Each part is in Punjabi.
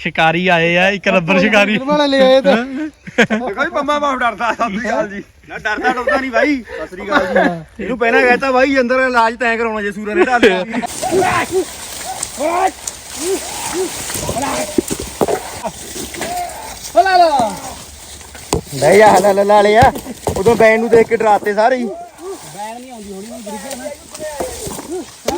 ਸ਼ਿਕਾਰੀ ਆਏ ਆ ਇੱਕ ਰੱਬਰ ਸ਼ਿਕਾਰੀ। ਵਾਲਾ ਲੈ ਆਏ ਤਾਂ। ਦੇਖੋ ਜੀ ਪੰਮਾ ਬਾਪ ਡਰਦਾ ਸਤਿ ਸ੍ਰੀ ਅਕਾਲ ਜੀ। ਨਾ ਡਰਦਾ ਡਰਦਾ ਨਹੀਂ ਭਾਈ ਸਤਿ ਸ੍ਰੀ ਅਕਾਲ ਜੀ। ਇਹਨੂੰ ਪਹਿਲਾਂ ਕਹਿਤਾ ਭਾਈ ਅੰਦਰ ਇਲਾਜ ਤੈਂ ਕਰਾਉਣਾ ਜੇ ਸੂਰਾ ਨੇ ਢਾਲਿਆ ਨਹੀਂ ਯਾ ਹਲਾ ਲਾ ਲਿਆ। ਉਦੋਂ ਬੈਨ ਨੂੰ ਦੇਖ ਕੇ ਡਰਾਤੇ ਸਾਰੇ ਹੀ।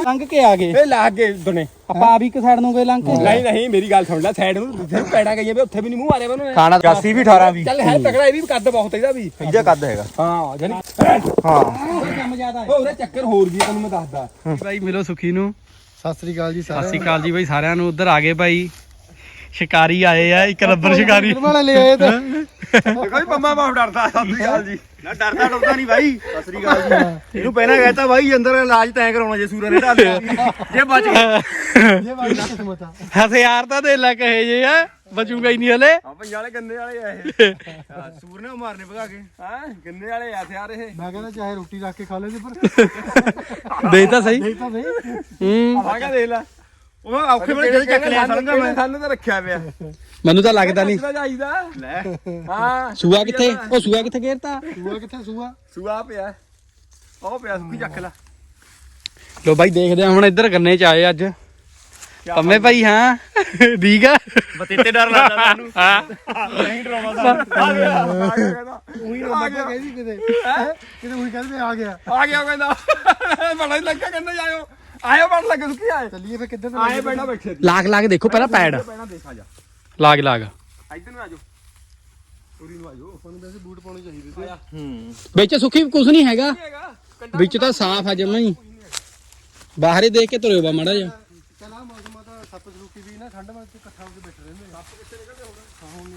ਲੰਘ ਕੇ ਆ ਗਏ। ਇਹ ਲੱਗ ਗਏ ਦੋਨੇ। ਆਪਾਂ ਆ ਵੀ ਇੱਕ ਸਾਈਡ ਨੂੰ ਗਏ ਲੰਘ ਕੇ। ਨਹੀਂ ਨਹੀਂ ਮੇਰੀ ਗੱਲ ਸੁਣ ਲੈ ਸਾਈਡ ਨੂੰ। ਜਿੱਥੇ ਪੈੜਾ ਗਈਆਂ ਵੀ ਉੱਥੇ ਵੀ ਨਹੀਂ ਮੂੰਹ ਮਾਰਿਆ ਉਹਨੇ ਖਾਣਾ 81 ਵੀ 18 ਵੀ। ਚੱਲ ਹੈ ਤਕੜਾ ਇਹ ਵੀ ਕੱਦ ਬਹੁਤ ਇਹਦਾ ਵੀ। ਇਹਦਾ ਕੱਦ ਹੈਗਾ। ਹਾਂ ਜਾਨੀ ਹਾਂ। ਕੰਮ ਜ਼ਿਆਦਾ ਉਹ ਉਹਦੇ ਚੱਕਰ ਹੋਰ ਵੀ ਤੈਨੂੰ ਮੈਂ ਦੱਸਦਾ। ਭਾਈ ਮਿਲੋ ਸੁਖੀ ਨੂੰ। ਸਤਿ ਸ੍ਰੀ ਅਕਾਲ ਜੀ ਸਤਿ ਸਾਰੇ ਸ਼੍ਰੀ ਅਕਾਲ ਜੀ ਭਾਈ ਸਾਰਿਆਂ ਨੂੰ। ਉਧਰ ਆ ਗਏ ਭਾਈ। ਸ਼ਿਕਾਰੀ ਆਏ ਆ ਇੱਕ ਰੱਬਰ ਸ਼ਿਕਾਰੀ। ਵਾਲਾ ਲੈ ਆਏ ਤਾਂ। ਦੇਖੋ ਜੀ ਪੰਮਾ ਬਾਪ ਡਰਦਾ ਸਤਿ ਸ੍ਰੀ ਅਕਾਲ ਜੀ। ਨਾ ਡਰਦਾ ਡਰਦਾ ਨਹੀਂ ਭਾਈ ਸਤਿ ਸ੍ਰੀ ਅਕਾਲ ਜੀ। ਇਹਨੂੰ ਪਹਿਲਾਂ ਕਹਿਤਾ ਭਾਈ ਅੰਦਰ ਇਲਾਜ ਤੈਂ ਕਰਾਉਣਾ ਜੇ ਸੂਰਾ ਨੇ ਢਾਲਿਆ ਜੇ ਬਚ ਗਿਆ। ਕਿਸਮਤ ਆ ਹਥਿਆਰ ਤਾਂ ਦੇ ਲੈ ਕਹੇ ਜੇ ਆ ਬਚੂਗਾ ਹੀ ਨਹੀਂ ਹਲੇ। ਹਾਂ ਪੰਜਾਂ ਵਾਲੇ ਗੰਨੇ ਵਾਲੇ ਆ ਇਹ। ਹਾਂ, ਸੂਰ ਨੇ ਮਾਰਨੇ ਭਗਾ ਕੇ। ਹਾਂ ਗੰਨੇ ਵਾਲੇ ਆ ਹਥਿਆਰ ਇਹ। ਮੈਂ ਕਹਿੰਦਾ ਚਾਹੇ ਰੋਟੀ ਰੱਖ ਕੇ ਖਾ ਲੈ ਪਰ। ਦੇ ਤਾਂ ਸਹੀ। ਤਾਂ ਨਹੀਂ ਹੂੰ। ਆ ਕੇ ਦੇਖ ਲੈ। ਉਹ ਔਖੇ ਵੇਲੇ ਜਦੋਂ ਚੱਕ ਲਿਆ ਸੰਗਾ ਮੈਂ। ਸਾਨੂੰ ਤਾਂ ਰੱਖਿਆ ਪਿਆ? ਮੈਨੂੰ ਤਾਂ ਲੱਗਦਾ ਨਹੀਂ। ਚਾਹੀਦਾ ਲੈ। ਹਾਂ ਸੂਆ ਕਿੱਥੇ? ਉਹ ਸੂਆ ਕਿੱਥੇ ਗੇਰਤਾ ਸੂਆ ਕਿੱਥੇ ਸੂਆ? ਸੂਆ ਪਿਆ। ਉਹ ਪਿਆ ਸੁੱਕੀ ਚੱਕ ਲੈ। ਲੋ ਭਾਈ ਦੇਖਦੇ ਆ ਹੁਣ ਇੱਧਰ ਗੰਨੇ ਚ ਆਏ ਅੱਜ। ਪੰਮੇ ਭਾਈ ਹਾਂ? ਠੀਕ ਆ? ਬਤੀਤੇ ਡਰ ਲੱਗਦਾ ਤੈਨੂੰ ਹਾਂ ਨਹੀਂ ਡਰਾਉਣਾ ਸਾਨੂੰ। ਆ ਗਿਆ ਆ ਗਿਆ ਕਹਿੰਦਾ। ਉਹੀ ਨਾ ਬੱਚਾ ਕਹਿੰਦੀ ਕਿਤੇ। ਕਿਤੇ ਉਹੀ ਕਹਿੰਦੇ ਆ ਗਿਆ। ਆ ਗਿਆ ਕਹਿੰਦਾ। ਬੜਾ ਹੀ ਲੱਗਾ ਕਹਿੰਦਾ ਜਾਇਓ। ਆਇਓ ਬੜ ਲੱਗੇ ਸੁੱਕੀ ਆਏ ਚੱਲੀਏ ਫੇ ਕਿੱਧਰ ਆਏ ਬੈਠਾ ਬੈਠੇ ਲਾਗ ਲਾਗ ਦੇਖੋ ਪਹਿਲਾਂ ਪੈੜ ਪੈਣਾ ਦੇਖ ਆ ਜਾ ਲਾਗ ਲਾਗ ਇੱਧਰ ਨੂੰ ਆ ਜਾਓ ਪੂਰੀ ਨੂੰ ਆ ਜਾਓ ਆਪਾਂ ਨੂੰ ਵੈਸੇ ਬੂਟ ਪਾਉਣੇ ਚਾਹੀਦੇ ਤੇ ਹੂੰ ਵਿੱਚ ਸੁੱਖੀ ਕੁਝ ਨਹੀਂ ਹੈਗਾ ਹੈਗਾ ਕੰਡਾ ਵਿੱਚ ਤਾਂ ਸਾਫ਼ ਆ ਜਮਾ ਹੀ ਬਾਹਰੇ ਦੇਖ ਕੇ ਤੁਰਿਓ ਬਾ ਮੜਾ ਜਾ ਚਲ ਆ ਮੌਸਮ ਆ ਤਾਂ ਸੱਪ ਸਰੂਕੀ ਵੀ ਨਾ ਠੰਡ ਵਿੱਚ ਇਕੱਠਾ ਹੋ ਕੇ ਬੈਠੇ ਰਹਿੰਦੇ ਆ ਹੁਣ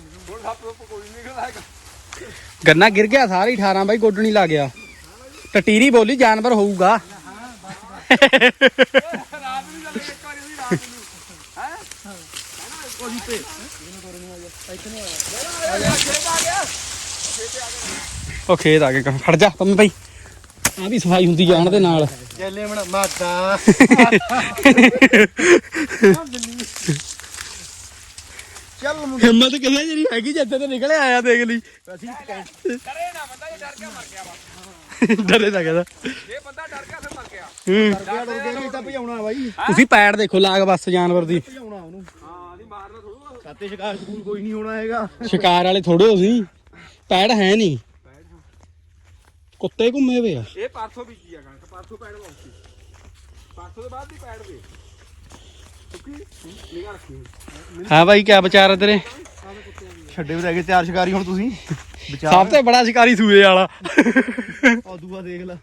ਸੱਪ ਸੁੱਪ ਕੋਈ ਨਹੀਂ ਨਿਕਲਦਾ ਹੈਗਾ ਗੰਨਾ ਗਿਰ ਗਿਆ ਸਾਰੀ 18 ਬਾਈ ਗੋਡਣੀ ਲੱਗ ਗਿਆ ਟਟੀਰੀ ਬੋਲੀ ਜਾਨਵਰ ਹੋਊਗਾ ਰਾਤ ਨੂੰ ਚੱਲ ਇੱਕ ਵਾਰੀ ਉਹਦੀ ਰਾਤ ਨੂੰ ਹੈ ਤੇ ਉਹ ਖੇਤ ਆ ਕੇ ਖੜ ਜਾ ਪੰਮੇ ਭਾਈ। ਆ ਵੀ ਸਫ਼ਾਈ ਹੁੰਦੀ ਜਾਣ ਦੇ ਨਾਲ। ਚੱਲੇ ਮਣਾ ਮਾਤਾ ਚੱਲ ਮੁੰਡਾ। ਹਿੰਮਤ ਕਿਹਦੇ ਜਿਹੜੀ ਹੈਗੀ ਜਿੱਥੇ ਤੇ ਨਿਕਲੇ ਆਇਆ ਦੇਖ ਲਈ। ਅਸੀਂ ਡਰੇ ਨਾ ਬੰਦਾ ਜੇ ਡਰ ਗਿਆ ਮਰ ਗਿਆ ਵਾ। ਡਰੇ ਤਾਂ ਕਹਿੰਦਾ। ਜੇ ਬੰਦਾ ਡਰ ਗਿਆ ਗਿਆ ਹੂੰ। ਡਰ ਗਿਆ ਨਹੀਂ ਤਾਂ ਭਜਾਉਣਾ ਬਾਈ ਤੁਸੀਂ ਪੈੜ ਦੇਖੋ ਲਾਗ ਬੱਸ ਜਾਨਵਰ ਦੀ। ਭਜਾਉਣਾ ਉਹਨੂੰ ਹਾਂ ਨਹੀਂ ਮਾਰਨਾ ਥੋੜਾ ਸਾਤੇ ਸ਼ਿਕਾਰ ਸਕੂਲ ਕੋਈ ਨਹੀਂ ਹੋਣਾ ਹੈਗਾ। ਸ਼ਿਕਾਰ ਵਾਲੇ ਥੋੜੇ ਹੋ ਸੀ ਪੈੜ ਹੈ ਨਹੀਂ। ਕੁੱਤੇ ਘੁੰਮੇ ਵੇ ਆ। ਇਹ ਪਰਸੋਂ ਬੀਜੀ ਆ ਕਣਕ ਪਰਸੋਂ ਪੈੜ ਲਾਉਂਦੀ ਪਰਸੋਂ ਦੇ ਬਾਅਦ ਦੀ ਪੈੜ ਦੇ। ਸੁੱਕੀ ਨਿਗਾਹ ਰੱਖੀ ਹਾਂ ਭਾਈ ਕਿਆ ਵਿਚਾਰ ਆ ਤੇਰੇ? ਛੱਡੇ ਵੀ ਰਹਿ ਗਏ ਤਿਆਰ ਸ਼ਿਕਾਰੀ ਹੁਣ ਤੁਸੀਂ। ਸਭ ਤੋਂ ਬੜਾ ਸ਼ਿਕਾਰੀ ਸੂਏ ਵਾਲਾ। ਆ ਦੂਆ ਦੇਖ ਲੈ।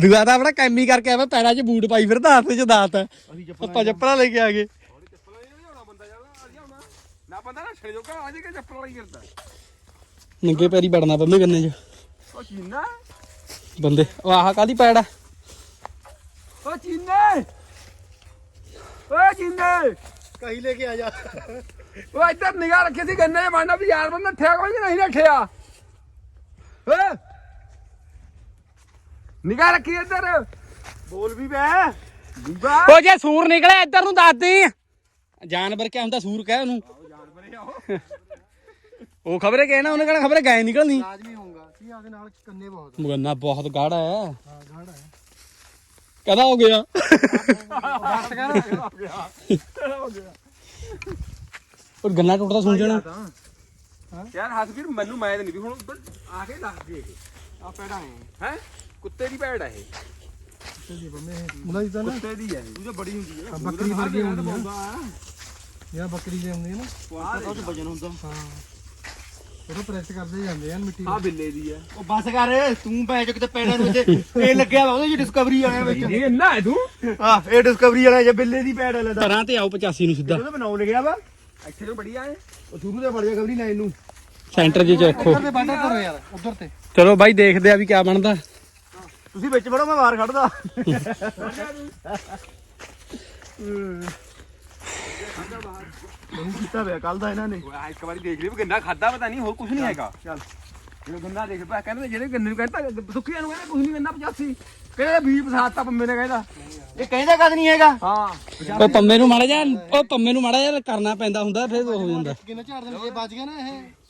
ਦੁਆ ਤਾਂ ਆਪਣਾ ਕੈਮੀ ਕਰਕੇ ਆਵਾ ਪੈਰਾਂ 'ਚ ਬੂਟ ਪਾਈ ਫਿਰਦਾ ਹੱਥ 'ਚ ਦਾਤ। ਆਪਾਂ ਚੱਪਲਾਂ ਲੈ ਕੇ ਆ ਗਏ। ਨਾ ਬੰਦਾ ਨਾ ਛੜੇ ਜੋਗਾ ਕਿ ਚੱਪਲ ਵਾਲੀ ਨੰਗੇ ਪੈਰੀ ਵੜਨਾ ਪੰਮੇ ਗੰਨੇ 'ਚ। ਉਹ ਚੀਨਾ। ਬੰਦੇ ਉਹ ਆਹ ਕਾਦੀ ਪੈੜ ਆ? ਉਹ ਚੀਨੇ। ਓ ਚੀਨੇ। ਕਹੀ ਲੈ ਕੇ ਆ ਜਾ। ਉਹ ਇੱਧਰ ਨਿਗਾਹ ਰੱਖੀ ਸੀ ਗੰਨੇ ਮਾਰਨਾ ਵੀ ਯਾਰ ਬੰਦਾ ਠਿਆ ਕੋਈ ਨਹੀਂ ਰੱਖਿਆ? ਓ ਨਿਗਾਹ ਰੱਖੀ ਇੱਧਰ। ਬੋਲ ਵੀ ਬੈ। ਉਹ ਜੇ ਸੂਰ ਨਿਕਲੇ ਇੱਧਰ ਨੂੰ ਦੱਸ ਦੇ। ਜਾਨਵਰ ਕਿਆ ਹੁੰਦਾ ਸੂਰ ਕਹਿ ਉਹਨੂੰ। ਜਾਨਵਰ ਉਹ। ਖਬਰੇ ਕਹੇ ਨਾ ਉਹਨੇ ਕਹਿਣਾ ਖਬਰੇ ਗਾਇ ਨਿਕਲਣੀ। ਲਾਜ਼ਮੀ ਹੋਊਗਾ। ਕੀ ਆਦੇ ਨਾਲ? ਕੰਨੇ ਬਹੁਤ। ਮੁਗੰਨਾ ਬਹੁਤ ਗਾੜਾ ਹੈ। ਹਾਂ ਗਾੜਾ ਹੈ। ਕਦਾ ਹੋ ਗਿਆ? ਦੱਸ ਕਰ ਹੋ ਗਿਆ? ਉਹ ਗੰਨਾ ਟੁੱਟਦਾ ਸੁਣ ਜਾਣਾ। ਯਾਰ ਹੱਸਵੀਰ ਮੈਨੂੰ ਮੈਂ ਤਾਂ ਨਹੀਂ ਵੀ ਹੁਣ ਆ ਕੇ ਲੱਗ ਜੇ ਆ ਪੈੜਾ ਹੈ ਹੈ? ਕੁੱਤੇ ਦੀ ਪੈੜ ਹੈ ਇਹ। ਜੀ ਬੰਮੇ ਮੁੰਡਾ ਜਿੱਦਾਂ ਨਾ। ਕੁੱਤੇ ਦੀ ਹੈ ਇਹ। ਤਾਂ ਬੜੀ ਹੁੰਦੀ ਹੈ ਬੱਕਰੀ ਵਰਗੀ ਹੁੰਦੀ ਆ। ਆ। ਯਾ ਬੱਕਰੀ ਦੇ ਹੁੰਦੇ ਆ ਨਾ। ਉਹ ਤਾਂ ਵਜਨ ਹੁੰਦਾ। ਹਾਂ। ਉਹ ਪ੍ਰੈਸ ਕਰਦੇ ਜਾਂਦੇ ਆ ਮਿੱਟੀ ਆ ਬਿੱਲੇ ਦੀ ਹੈ ਉਹ ਬਸ ਕਰ ਤੂੰ ਚੋ ਕਿਤੇ ਪੈੜਾਂ ਨੂੰ ਇੱਥੇ ਇਹ ਲੱਗਿਆ ਵਾ ਉਹਦੇ ਚ ਡਿਸਕਵਰੀ ਵਾਲਿਆਂ ਵਿੱਚ। ਇਹ ਨਾ ਹੈ ਤੂੰ। ਹਾਂ ਇਹ ਡਿਸਕਵਰੀ ਵਾਲਾ ਜੇ ਬਿੱਲੇ ਦੀ ਪੈੜ ਵਾਲਾ ਪਰਾਂ ਤੇ ਆਓ 85 ਨੂੰ ਸਿੱਧਾ। ਉਹਦਾ ਬਣਾਉ ਲਿਖਿਆ ਵਾ। ਇੱਥੇ ਤੋਂ ਬੜੀਆ ਹੈ ਉਹ ਸ਼ੁਰੂ ਤੇ ਬੜ ਜਾ ਕਵਰੀ ਲਾਈਨ ਨੂੰ। ਸੈਂਟਰ 'ਚ ਰੱਖੋ। ਉਧਰ ਤੇ ਬਾਟਾ ਕਰੋ ਯਾਰ ਉਧਰ ਤੇ। ਚਲੋ ਬਾਈ ਦੇਖਦੇ ਆ ਵੀ ਕਿਆ ਬਣਦਾ। ਤੁਸੀਂ ਵਿੱਚ ਵੜੋ ਮੈਂ ਬਾਹਰ ਖੜਦਾ। ਬਹੁਤ ਕੀਤਾ ਹੋਇਆ ਕੱਲ ਦਾ ਇਹਨਾਂ ਨੇ। ਇੱਕ ਵਾਰੀ ਦੇਖ ਲਈ ਵੀ ਖਾਦਾ ਪਤਾ ਨਹੀਂ ਹੋਰ ਕੁਝ ਨਹੀਂ ਹੈਗਾ। ਚੱਲ। ਜਦੋਂ ਗੰਨਾ ਦੇਖ ਪਿਆ ਕਹਿੰਦੇ ਜਿਹੜੇ ਗੰਨੇ ਨੂੰ ਕਹਿੰਦਾ ਸੁੱਖੀਆਂ ਨੂੰ ਕਹਿੰਦਾ ਕੁਝ ਨਹੀਂ ਗੰਨਾ 85 ਕਹਿੰਦਾ ਵੀ ਪਸਾਤਾ ਪੰਮੇ ਨੇ ਕਹਿੰਦਾ। ਇਹ ਕਹਿੰਦਾ ਕਦ ਨਹੀਂ ਹੈਗਾ? ਹਾਂ। ਉਹ ਪੰਮੇ ਨੂੰ ਮਾੜਾ ਜਾ ਉਹ ਪੰਮੇ ਨੂੰ ਮਾੜਾ ਜਾ ਕਰਨਾ ਪੈਂਦਾ ਹੁੰਦਾ ਫਿਰ ਉਹ ਹੋ ਜਾਂਦਾ। ਕਿੰਨਾ ਝਾੜ ਦੇ ਬਚ ਗਿਆ ਨਾ ਇਹ?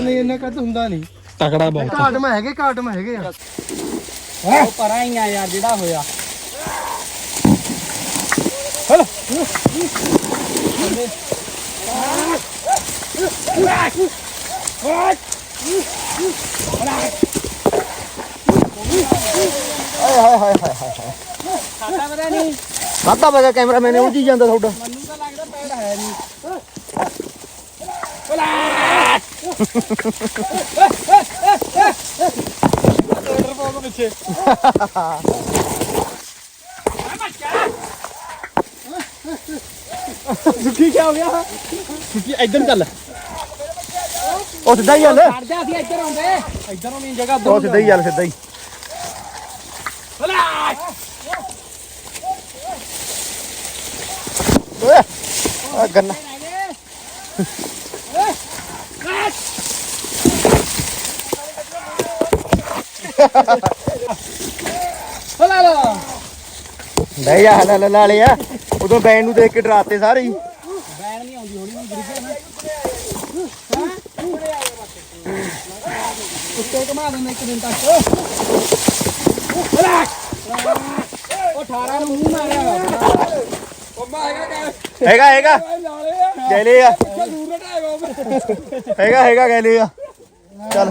ਨਹੀਂ ਇੰਨਾ ਕੱਦ ਹੁੰਦਾ ਨਹੀਂ। ਤਕੜਾ ਬਹੁਤ। ਘਾਟ ਮੈਂ ਹੈਗੇ ਘਾਟ ਮੈਂ ਹੈਗੇ ਆ। ਉਹ ਪਰਾਂ ਹੀ ਆ ਯਾਰ ਜਿਹੜਾ ਹੋਇਆ। ਹਲ। ਹਾਏ ਹਾਏ ਹਾਏ ਹਾਏ ਹਾਏ ਸਾਡਾ ਨਹੀਂ ਸਾਡਾ ਵਗਾ ਕੈਮਰਾ ਮੈਨੇ ਜਾਂਦਾ ਤੁਹਾਡਾ। ਸੁੱਕੀ ਕਿਆ ਹੋ ਗਿਆ ਸੁੱਕੀ ਇਧਰ ਚੱਲ ਉਹ ਸਿੱਧਾ ਹੀ ਚੱਲ ਛੱਡ ਜਾ ਸੀ ਇੱਧਰ ਆਉਂਦੇ ਇੱਧਰੋਂ ਨਹੀਂ ਜਗ੍ਹਾ ਉਹ ਸਿੱਧਾ ਹੀ ਚੱਲ ਸਿੱਧਾ ਹੀ ਓਏ ਆ ਗੰਨਾ ਨਹੀਂ ਆ ਹਲਾ ਲਾ ਲਿਆ ਉਦੋਂ ਬੈਨ ਨੂੰ ਦੇਖ ਕੇ ਡਰਾਤੇ ਸਾਰੇ ਬੈਨ ਨਹੀਂ ਆਉਂਦੀ ਹੋਣੀ ਗਿਰ ਨਾ। ਉੱਤੇ ਘੁਮਾ ਦਿੰਦੇ ਇੱਕ ਦਿਨ ਤੱਕ। ਹਲਾ। ਉਹ 18 ਨੂੰ ਮੂੰਹ ਮਾਰਿਆ ਹੈਗਾ ਹੈਗਾ ਕਹਿ। ਲਿਆ ਹੈਗਾ। ਹੈਗਾ ਕਹਿ ਲਿਆ ਚੱਲ।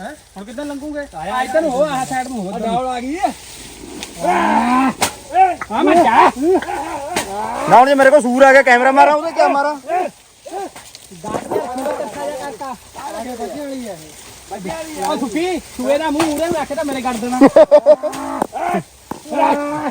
ਹੈ ਹੁਣ ਕਿੱਦਾਂ ਲੰਘੂਗੇ ਆ ਇਧਰ ਹੋ ਆ ਸਾਈਡ ਨੂੰ ਹੋ ਡਾਵਲ ਆ ਗਈ ਆ ਮੈਂ ਜਾ ਨਾ ਹੁਣ ਜੇ ਮੇਰੇ ਕੋਲ ਸੂਰ ਆ ਗਿਆ ਕੈਮਰਾ ਮਾਰਾ ਉਹਦੇ ਕਿਆ ਮਾਰਾ ਆ ਸੁਪੀ ਸੂਏ ਦਾ ਮੂੰਹ ਉਹਦੇ ਨੂੰ ਰੱਖ ਤਾਂ ਮੇਰੇ ਕੱਢ ਦੇਣਾ ਲਾ ਲਾ ਲਾ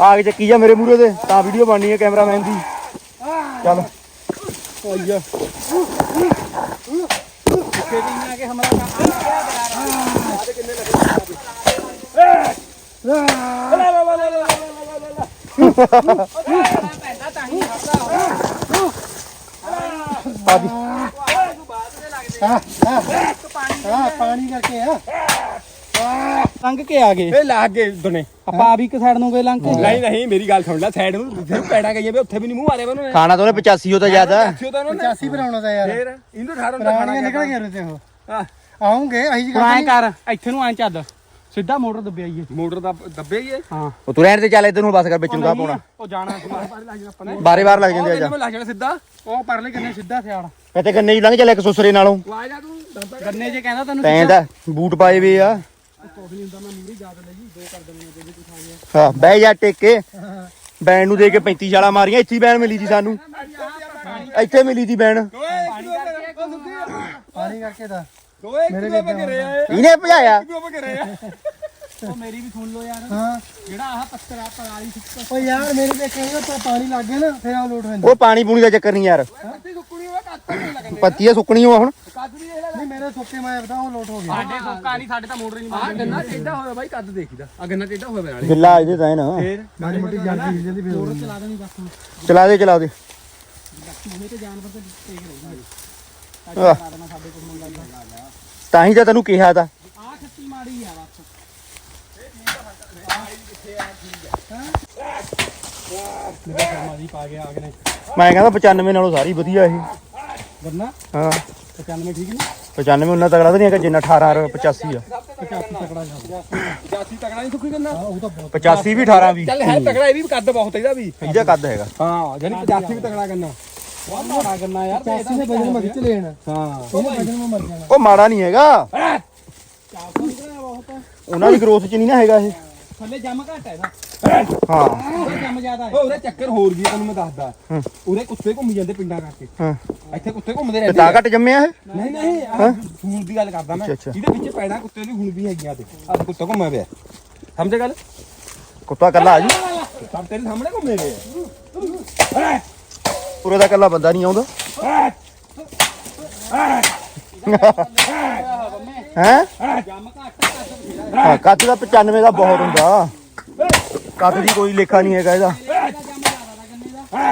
ਆਗ ਚੱਕੀ ਆ ਮੇਰੇ ਮੂਹਰੇ ਤੇ ਤਾਂ ਵੀਡੀਓ ਬਣਨੀ ਹੈ ਕੈਮਰਾਮੈਨ ਦੀ। ਚੱਲ। ਆਈਆ। ਕਿਹਦੀ ਆ ਕੇ ਹਮਲਾ ਕਰ ਆ ਕੇ ਕਿੰਨੇ ਲੱਗੇ ਪਾਣੀ ਕਰਕੇ ਆ। ਲੰਘ ਕੇ ਆ ਗਏ। ਇਹ ਲੱਗ ਗਏ ਦੁਨੇ। ਆਪਾਂ ਵੀ ਇੱਕ ਸਾਈਡ ਨੂੰ ਗਏ ਲੰਘ ਕੇ। ਨਹੀਂ ਨਹੀਂ ਮੇਰੀ ਗੱਲ ਸੁਣ ਲੈ ਸਾਈਡ ਨੂੰ। ਜਿੱਥੇ ਨੂੰ ਗਈ ਜਾਵੇ ਉੱਥੇ ਵੀ ਨਹੀਂ ਮੂੰਹ ਮਾਰਿਆ ਉਹਨਾਂ ਨੇ। ਖਾਣਾ ਤਾਂ ਉਹਨੇ 85 ਉਹ ਤਾਂ ਜ਼ਿਆਦਾ। 85 ਤਾਂ ਉਹਨਾਂ ਨੇ। 85 ਬਣਾਉਣਾ ਤਾਂ ਯਾਰ। ਫੇਰ ਇਹਨੂੰ 18 ਦਾ ਖਾਣਾ ਨਿਕਲ ਗਿਆ ਰੁੱਤੇ ਉਹ। ਆਉਂਗੇ ਅਸੀਂ ਜੀ ਕਰ ਇੱਥੇ ਨੂੰ ਐਂ ਚੱਲ। ਸਿੱਧਾ ਮੋਟਰ ਦੱਬਿਆਈਏ ਮੋਟਰ ਦਾ ਦੱਬਿਆਈਏ ਹਾਂ। ਉਹ ਤੂੰ ਰਹਿਣ ਤੇ ਚੱਲ ਇਧਰ ਨੂੰ ਬਸ ਕਰ ਵਿੱਚ ਨੂੰ ਕਾ ਪਾਉਣਾ ਉਹ ਜਾਣਾ ਬਾਰੇ ਬਾਰ ਲੱਗ ਜਾਂਦੇ ਆ ਜਾ। ਲੱਗ ਜਾਣਾ ਸਿੱਧਾ? ਉਹ ਪਰਲੇ ਗੰਨੇ ਸਿੱਧਾ ਸਿਆੜ ਇੱਥੇ ਗੰਨੇ ਹੀ ਲੰਘ ਚੱਲੇ ਇੱਕ ਸੁਸਰੇ ਨਾਲੋਂ। ਆ ਤੂੰ ਗੰਨੇ ਜੇ ਕਹਿੰਦਾ ਤੈਨੂੰ ਤੈਂ ਬੂਟ ਪਾਏ ਵੇ ਆ। ਬਹਿ ਜਾ ਟੇਕੇ। ਬੈਣ ਨੂੰ ਦੇ ਕੇ 35 ਜਾਲਾ ਮਾਰੀਆਂ ਇੱਥੇ ਬੈਣ ਮਿਲੀ ਸੀ ਸਾਨੂੰ। ਇੱਥੇ ਮਿਲੀ ਸੀ ਬੈਣ। ਪਾਣੀ ਕਰਕੇ ਦਾ ਇਹਨੇ ਭਜਾਇਆ। ਉਹ ਮੇਰੀ ਵੀ ਸੁਣ ਲੋ ਯਾਰ। ਜਿਹੜਾ ਆਹ ਪੱਤਰ ਪਰਾਲੀ ਸੁੱਕ ਓ ਯਾਰ ਮੇਰੇ ਤੇ ਕਹਿੰਦਾ ਪਾਣੀ ਲੱਗ ਨਾ ਫਿਰ ਆ ਲੋਟ ਰਹਿੰਦਾ ਉਹ ਪਾਣੀ ਪੂਣੀ ਦਾ ਚੱਕਰ ਨਹੀਂ ਯਾਰ। ਪੱਤੀ ਸੁੱਕਣੀ ਮੇਰੇ ਸੁੱਕੇ ਮੈਂ ਬਤਾ ਉਹ ਲੋਟ ਹੋ ਗਿਆ। ਸਾਡੇ ਸੁੱਕਾ ਨਹੀਂ ਸਾਡੇ ਤਾਂ ਮੋਟਰ ਹੀ ਨਹੀਂ ਆ ਗੰਨਾ ਟੇਡਾ ਹੋਇਆ ਬਾਈ ਕੱਦ ਦੇਖੀਦਾ। ਆ ਗੰਨਾ ਟੇਡਾ ਹੋਇਆ ਨਾਲੇ ਗਿੱਲਾ ਇਹਦੇ ਤਾਂ ਹੈ ਨਾ। ਫੇਰ ਮਾੜੀ ਮੋਟੀ ਜਾਂਦੀ ਹਿਲ ਜਾਂਦੀ ਫਿਰ ਚਲਾ ਦੇਣੀ ਬਸ ਚਲਾ ਦੇ ਚਲਾ ਦੇ। ਉਹਨੇ ਤੇ ਜਾਨਵਰ ਤੇ ਟੇਕ ਰਹੀ ਸਾਡੇ ਕੋਲ ਮੁੰਡਾ ਲੱਗਾ ਤਾਂ ਹੀ ਤਾਂ ਤੈਨੂੰ ਕਿਹਾ ਤਾਂ। ਆ ਖੱਤੀ ਮਾੜੀ ਆ ਬਸ। ਮੈਂ ਕਹਿੰਦਾ 95 ਨਾਲੋਂ ਸਾਰੀ ਵਧੀਆ ਇਹ। ਗੰਨਾ? ਹਾਂ। 95 ਠੀਕ ਨਹੀਂ 95 ਉਹਨਾਂ ਤਗੜਾ ਤਾਂ ਨਹੀਂ ਹੈਗਾ ਜਿੰਨਾ 18 ਔਰ 85 ਆ। 85 ਤਕੜਾ 85 ਤਕੜਾ ਨਹੀਂ ਸੁੱਕੀ ਉਹ ਬਹੁਤ 85 ਵੀ 18 ਵੀ। ਚੱਲ ਹੈ ਤਕੜਾ ਇਹ ਵੀ ਕੱਦ ਬਹੁਤ ਇਹਦਾ ਵੀ। ਇਹਦਾ ਕੱਦ ਹੈਗਾ। ਹਾਂ ਜਾਨੀ 85 ਵੀ ਤਕੜਾ ਗੰਨਾ ਬਹੁਤ ਮਾੜਾ ਗੰਨਾ ਯਾਰ ਤੇ ਪੈਸੇ ਦੇ ਵਜਨ ਮੈਂ ਖਿੱਚ ਲੈਣਾ। ਹਾਂ। ਇਹਨੇ ਵਜਨ ਮੈਂ ਮਰ ਜਾਣਾ। ਉਹ ਮਾੜਾ ਨਹੀਂ ਹੈਗਾ। ਉਹਨਾਂ ਦੀ ਗਰੋਥ ਚ ਨਹੀਂ ਨਾ ਹੈਗਾ ਇਹ। ਥੱਲੇ ਜੰਮ ਘੱਟ ਹੈ ਇਹਦਾ ਹਾਂ। ਉਹਦੇ ਜੰਮ ਜ਼ਿਆਦਾ ਹੈ। ਉਹਦੇ ਚੱਕਰ ਹੋਰ ਵੀ ਆ, ਤੈਨੂੰ ਮੈਂ ਦੱਸਦਾ। ਉਹਦੇ ਕੁੱਤੇ ਘੁੰਮੀ ਜਾਂਦੇ ਪਿੰਡਾਂ ਕਰਕੇ। ਹਾਂ। ਇੱਥੇ ਕੁੱਤੇ ਘੁੰਮਦੇ ਤੇ ਰਹਿੰਦੇ ਤਾਂ ਘੱਟ ਜੰਮਿਆ ਇਹ? ਨਹੀਂ ਨਹੀਂ ਆਹ ਫੂਲ ਦੀ ਗੱਲ ਕਰਦਾ ਮੈਂ। ਅੱਛਾ, ਅੱਛਾ। ਇਹਦੇ ਵਿੱਚ ਪੈਦਾ ਕੁੱਤੇ ਦੀ ਹੁਣ ਵੀ ਹੈਗੀਆਂ ਤੇ। ਆਹ ਕੁੱਤਾ ਘੁੰਮਿਆ ਪਿਆ। ਸਮਝੇ ਗੱਲ? ਕੁੱਤਾ ਕੱਲਾ ਆ ਜੀ। ਸਭ ਤੇਰੇ ਸਾਹਮਣੇ ਘੁੰਮੇ ਵੇ ਪੂਰੇ ਦਾ ਕੱਲਾ ਬੰਦਾ ਨਹੀਂ ਆਉਂਦਾ। ਹੈ? ਜੰਮ ਘੱਟ ਘੱਟ ਹਾਂ ਕੱਦ ਦਾ 95 ਦਾ ਬਹੁਤ ਹੁੰਦਾ। ਕੱਦ ਦੀ ਕੋਈ ਲੇਖਾ ਨਹੀਂ ਹੈਗਾ ਇਹਦਾ।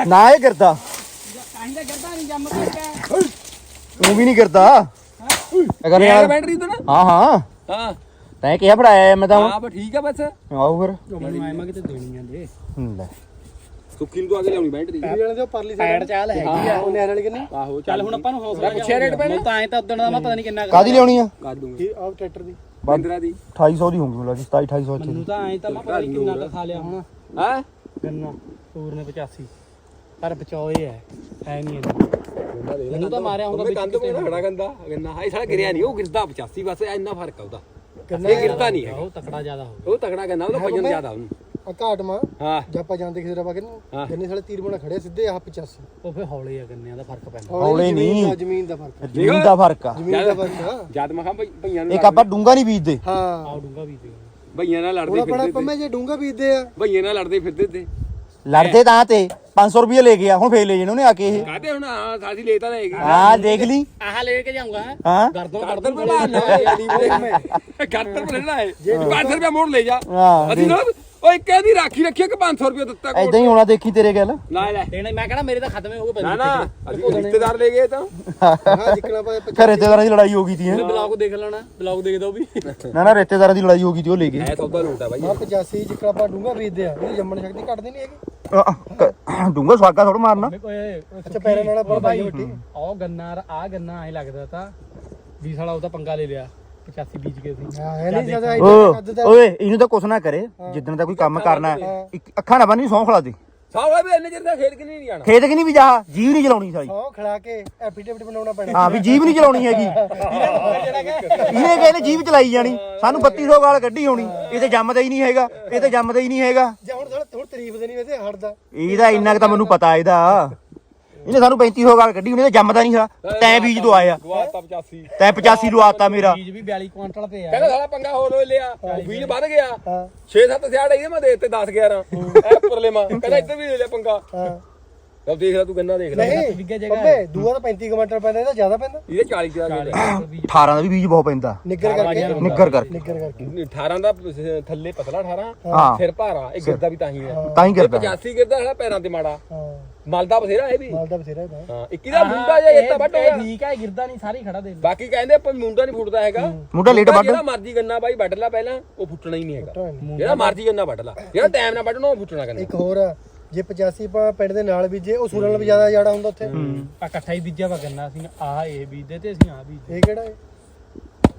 ਨਾ ਇਹ ਗਿਰਦਾ। ਕਾਹੀਂ ਦਾ ਗਰਦਾ ਨਹੀਂ ਜੰਮ ਘੱਟ ਹੈ ਉਹ ਵੀ ਨਹੀਂ ਗਿਰਦਾ। ਅਗਰ ਯਾਰ ਬੈਟਰੀ ਤੋਂ ਨਾ? ਹਾਂ ਹਾਂ। ਹਾਂ। ਤੈਂ ਕਿਹਾ ਫੜਾਇਆ ਮੈਂ ਤਾਂ ਹਾਂ ਬਸ ਠੀਕ ਆ ਬਸ। ਆਓ ਫਿਰ। ਮੈਨੂੰ ਆਇਮਾ ਕਿਤੇ ਦੇਣੀਆਂ ਦੇ। ਲੈ। ਸੁੱਕੀ ਨੂੰ ਤੋਂ ਅੱਗੇ ਲਿਆਉਣੀ ਬੈਟਰੀ। ਇਹ ਵਾਲੇ ਦੇ ਉਹ ਪਰਲੀ ਸਾਈਡ ਚਾਲ ਹੈਗੀ ਆ ਉਹ ਨਹਿਰ ਵਾਲੀ ਕਿੰਨੀ? ਆਹੋ ਚੱਲ ਹੁਣ ਆਪਾਂ ਨੂੰ ਹੌਸਲਾ ਪੁੱਛਿਆ ਰੇਟ ਪਹਿਲਾਂ? ਤਾਂ ਐ ਤਾਂ ਉਦਣ ਦਾ ਮੈਂ ਪਤਾ ਨਹੀਂ ਕਿੰਨਾ ਕਾਦੀ ਲਿਆਉਣੀ ਆ? ਕਰ ਦੂੰਗਾ ਇਹ ਆਹ ਟਰੈਕਟਰ ਦੀ। 15 ਦੀ। 2800 ਦੀ ਹੋਊਗੀ ਮੈਨੂੰ ਲੱਗਦੀ 27 2800 ਇੱਥੇ। ਮੈਨੂੰ ਦੀ ਤਾਂ ਐ ਤਾਂ ਮੈਂ ਪਤਾ ਨਹੀਂ ਕਿੰਨਾ ਕੁ ਖਾ ਲਿਆ ਹੁਣ। ਹਾਂ? ਗੰਨਾ ਸੂਰ ਨੇ 85 ਪਰ ਬਚਾਓਏ ਹੈ ਹੈ ਨਹੀਂ ਇਹਦਾ। ਮੈਨੂੰ ਤਾਂ ਮਾਰਿਆ ਹੁੰਦਾ ਵਿੱਚ ਕਿਤੇ ਖੜਾ ਗੰਦਾ ਗੰਨਾ ਹਾਈ ਸਾਲਾ ਗਿਰਿਆ ਨਹੀਂ ਉਹ ਗਿਰਦਾ 85 ਬਸ ਇੰਨਾ ਫ਼ਰਕ ਆ ਉਹਦਾ। ਇਹ ਗਿਰਦਾ ਨਹੀਂ ਹੈ ਉਹ ਤਕੜਾ ਜ਼ਿਆਦਾ ਹੋ ਉਹ ਤਕੜਾ ਗੰਨਾ ਉਹਦਾ ਵਜਨ ਜ਼ਿਆਦਾ ਉਹਨੂੰ। ਆ ਘਾਟ ਮਾ। ਹਾਂ। ਜੇ ਆਪਾਂ ਜਾਂਦੇ ਕਿਸੇ ਰਵਾ ਕਿੰਨੇ ਹਾਂ। ਕਿੰਨੇ ਸਾਲੇ ਤੀਰ ਬਣਾ ਖੜੇ ਸਿੱਧੇ ਆਹ 85 ਉਹ ਫੇ ਹੌਲੇ ਆ ਗੰਨਿਆਂ ਦਾ ਫ਼ਰਕ ਪੈਂਦਾ। ਹੌਲੇ ਜ਼ਮੀਨ ਨਹੀਂ। ਦਾ- ਜ਼ਮੀਨ ਦਾ ਫ਼ਰਕ ਹੈ। ਜ਼ਮੀਨ ਦਾ ਫ਼ਰਕ ਆ। ਜ਼ਮੀਨ ਦਾ ਫ਼ਰਕ ਆ। ਜਦ ਮੈਂ ਖਾਂ ਭਈਆਂ ਨੂੰ ਇੱਕ ਆਪਾਂ ਡੂੰਗਾ ਨਹੀਂ ਬੀਜਦੇ। ਹਾਂ। ਆਉ ਡੂੰਗਾ ਵੀ ਤੇ ਭਈਆਂ ਨਾਲ ਹੁਣ ਲੜਦੇ ਆਪਣਾ ਫਿਰਦੇ ਪੰਮੇ ਜੇ ਡੂੰਗਾ ਬੀਜਦੇ ਆ। ਭਈਆਂ ਨਾਲ ਲੜਦੇ ਫਿਰਦੇ ਤੇ। ਲੜਦੇ ਤਾਂ ਤੇ 500 ਰੁਪਏ ਲੈ ਗਿਆ ਹੁਣ ਫੇਰ ਲੈ ਜਾਣ ਉਹਨੇ ਆ ਕੇ ਇਹ। ਕਾਹਤੇ ਹੁਣ ਆ ਸਾਡੀ ਲੇਤਾ ਰਹੇਗੀ ਹਾਂ ਦੇਖ ਲਈ। ਆਹ ਲੈ ਕੇ ਜਾਊਂਗਾ। ਹਾਂ। ਗਰਦਨ ਗਰਦਨ ਬਣਾ ਨਾ। ਗਰਦਨ ਬਣਨਾ ਹੈ 500 ਰੁਪਏ ਮੋੜ ਲੈ ਜਾ। ਹਾਂ ਅਸੀਂ ਨਾ ਓਏ ਕਹਿੰਦੀ ਰਾਖੀ ਰੱਖਿਆ ਕਿ 500 ਰੁਪਏ ਦਿੱਤਾ ਕੋਲ? ਐਦਾਂ ਹੀ ਹੋਣਾ ਦੇਖੀ ਤੇਰੇ ਗੱਲ। ਨਾ ਲੈ ਦੇਣੇ ਮੈਂ ਕਹਣਾ ਮੇਰੇ ਤਾਂ ਖਤਮੇ ਹੋ ਗਏ ਨਾ ਨਾ ਅਸੀਂ ਰਿਸ਼ਤੇਦਾਰ ਲੈ ਗਏ ਤਾਂ। ਹਾਂ। ਜਿੱਕਣਾ ਪਾ ਘਰ ਰਿਸ਼ਤੇਦਾਰਾਂ ਦੀ ਲੜਾਈ ਹੋ ਗਈ ਤੀ ਹੈਂ। ਬਲੌਗ ਦੇਖ ਲੈਣਾ ਬਲੌਗ ਦੇਖ ਦੋ ਵੀ। ਨਾ ਨਾ ਰਿਸ਼ਤੇਦਾਰਾਂ ਦੀ ਲੜਾਈ ਹੋ ਗਈ ਤੀ ਉਹ ਲੈ ਗਏ। ਐ ਸੌਦਾ ਲੋਟ ਆ ਬਾਈ। ਮਾ 85 ਜਿੱਕਣਾ ਆਪਾਂ ਡੂੰਗਾ ਬੀਜਦੇ ਆ ਇਹਦੀ ਜੰਮਣ ਸ਼ਕਤੀ ਘਟਦੀ ਨਹੀਂ ਹੈਗੀ। ਡੂੰਗਾ ਸਵਾਗਾ ਥੋੜਾ ਮਾਰਨਾ। ਓਏ ਅੱਛਾ ਪੈਰਾਂ ਨਾਲ ਬੜਾ ਬਾਈ ਵੱਟੀ। ਉਹ ਗੰਨਾ ਆ ਗੰਨਾ ਐ ਲੱਗਦਾ ਤਾਂ ਵੀ ਸਾਲਾ ਉਹਦਾ ਪੰਗਾ ਲੈ ਲਿਆ। 85 ਬੀਜ ਕੇ ਸੀ। ਹਾਂ ਇਹ ਨਹੀਂ ਜ਼ਿਆਦਾ ਓ ਕੱਦ ਦਾ ਓਏ ਇਹਨੂੰ ਤਾਂ ਕੁਛ ਨਾ ਕਰੇ ਜਿੱਦਣ ਦਾ ਕੋਈ ਕੰਮ ਕਰਨਾ ਹੈ, ਇੱਕ ਅੱਖਾਂ ਨਾ ਬੰਨੀ ਸੌਂ ਖਲਾ ਦੇ। ਸਾਲਾ ਵੀ ਇੰਨੇ ਚਿਰ ਦਾ ਖੇਡ ਕੇ ਨਹੀਂ ਜਾਣਾ? ਖੇਤ ਕਿ ਨਹੀਂ ਵੀ ਜਾ ਜੀਵ ਨਹੀਂ ਚਲਾਉਣੀ ਸਾਲੀ ਸੌ ਖਿਲਾ ਕੇ ਐਫੀਡੇਵਿਟ ਬਣਾਉਣਾ ਪੈਣਾ। ਹਾਂ ਵੀ ਜੀਵ ਨਹੀਂ ਚਲਾਉਣੀ ਹੈਗੀ। ਇਹਨੇ ਕਹਿੰਦੇ ਜੀਵ ਚਲਾਈ ਜਾਣੀ। ਸਾਨੂੰ 3200 ਗਾਲ ਕੱਢੀ ਹੋਣੀ। ਇਹ ਤੇ ਜੰਮਦਾ ਹੀ ਨਹੀਂ ਹੈਗਾ ਇਹ ਤੇ ਜੰਮਦਾ ਹੀ ਨਹੀਂ ਹੈਗਾ। ਜੇ ਹੁਣ ਥੋੜਾ ਥੋੜਾ ਤਾਰੀਫ ਦੇ ਨਹੀਂ ਵੈਸੇ ਹਟਦਾ ਇਹਦਾ ਇੰਨਾ ਕੁ ਤਾਂ ਮੈਨੂੰ ਪਤਾ ਇਹਦਾ। ਇਹਨੇ ਸਾਨੂੰ 3500 ਗਾਲ ਕੱਢੀ ਹੋਣੀ ਇਹ ਤੇ ਜੰਮਦਾ ਨਹੀਂ ਹੈਗਾ ਤੈਂ ਬੀਜ ਤੋਂ ਆਇਆ ਗਵਾਤਾ 85 ਤੈਂ 85 ਲਵਾਤਾ ਮੇਰਾ ਬੀਜ ਵੀ 42 ਕੁਇੰਟਲ ਤੇ ਆ। ਕਹਿੰਦਾ ਸਾਲਾ ਪੰਗਾ ਹੋਰ ਹੋ ਲਿਆ ਬੀਜ। ਵੱਧ ਗਿਆ। ਹਾਂ। 6-7 ਸਿਆੜ ਇਹਦੇ ਮੈਂ ਦੇ ਦਿੱਤੇ 10 11 ਐ ਉੱਪਰਲੇ ਮਾਂ ਕਹਿੰਦਾ ਇੱਧਰ ਵੀ ਲੈ ਲਿਆ ਪੰਗਾ। ਹਾਂ। ਤਾਂ ਦੇਖ ਲੈ ਤੂੰ ਗੰਨਾ ਦੇਖ ਲੈ। ਨਹੀਂ ਦੂਆ ਤਾਂ 35 ਕੁਇੰਟਲ ਪੈਂਦਾ ਇਹਦਾ ਜ਼ਿਆਦਾ ਪੈਂਦਾ? ਇਹਦੇ 40 ਕਿਲਾ 18 ਦਾ। ਵੀ ਬੀਜ ਬਹੁਤ ਪੈਂਦਾ। ਨਿੱਗਰ ਕਰਕੇ। ਨਿੱਗਰ ਕਰਕੇ। ਨਿੱਗਰ ਕਰਕੇ। 18 ਦਾ ਥੱਲੇ ਪਤਲਾ 18 ਹਾਂ। ਫਿਰ ਭਾਰਾ ਇਹ ਗਿਰਦਾ ਵੀ ਤਾਂ ਹੀ ਹੈ। ਤਾਂ ਹੀ ਕਰਦਾ 85 ਗਿਰਦਾ ਹੈ ਪੈਰਾਂ ਤੇ ਮਾੜਾ। ਹਾਂ। ਮਲਦਾ ਬਥੇਰਾ ਇਹ ਵੀ। ਮਾਲ ਦਾ ਬਥੇਰਾ ਇਹਦਾ। ਹਾਂ 21 ਦਾ ਮੁੰਡਾ ਜੇ ਇੱਤਾ ਵੱਟ ਹੋਇਆ। ਠੀਕ ਹੈ ਗਿਰਦਾ ਨਹੀਂ ਸਾਰੀ ਖੜਾ ਦੇ ਬਾਕੀ ਕਹਿੰਦੇ ਆਪਾਂ ਮੁੰਡਾ ਨਹੀਂ ਫੁੱਟਦਾ ਹੈਗਾ। ਮੁੰਡਾ ਲੇਟ ਵੱਢ। ਜਿਹੜਾ ਮਰਜ਼ੀ ਗੰਨਾ ਬਾਈ ਵੱਢ ਲੈ ਪਹਿਲਾਂ ਉਹ ਫੁੱਟਣਾ ਹੀ ਨਹੀਂ ਹੈਗਾ। ਜਿਹੜਾ ਮਰਜ਼ੀ ਗੰਨਾ ਵੱਢ ਲਾ। ਜਿਹੜਾ ਟਾਈਮ ਨਾਲ ਵੱਢਣਾ ਉਹ ਫੁੱਟਣਾ ਗੰਨਾ। ਇੱਕ ਹੋਰ ਆ ਜੇ 85 ਆਪਾਂ ਪਿੰਡ ਦੇ ਨਾਲ ਬੀਜੇ ਉਹ ਸੂਰਾਂ ਨਾਲ ਵੀ ਜ਼ਿਆਦਾ ਜਾੜਾ ਹੁੰਦਾ ਉੱਥੇ। ਆ ਇਕੱਠਾ ਹੀ ਬੀਜਿਆ ਵਾ ਗੰਨਾ ਅਸੀਂ ਆਹ ਇਹ ਬੀਜਦੇ ਤੇ ਅਸੀਂ ਆਹ ਬੀਜਦੇ। ਇਹ ਕਿਹੜਾ ਹੈ?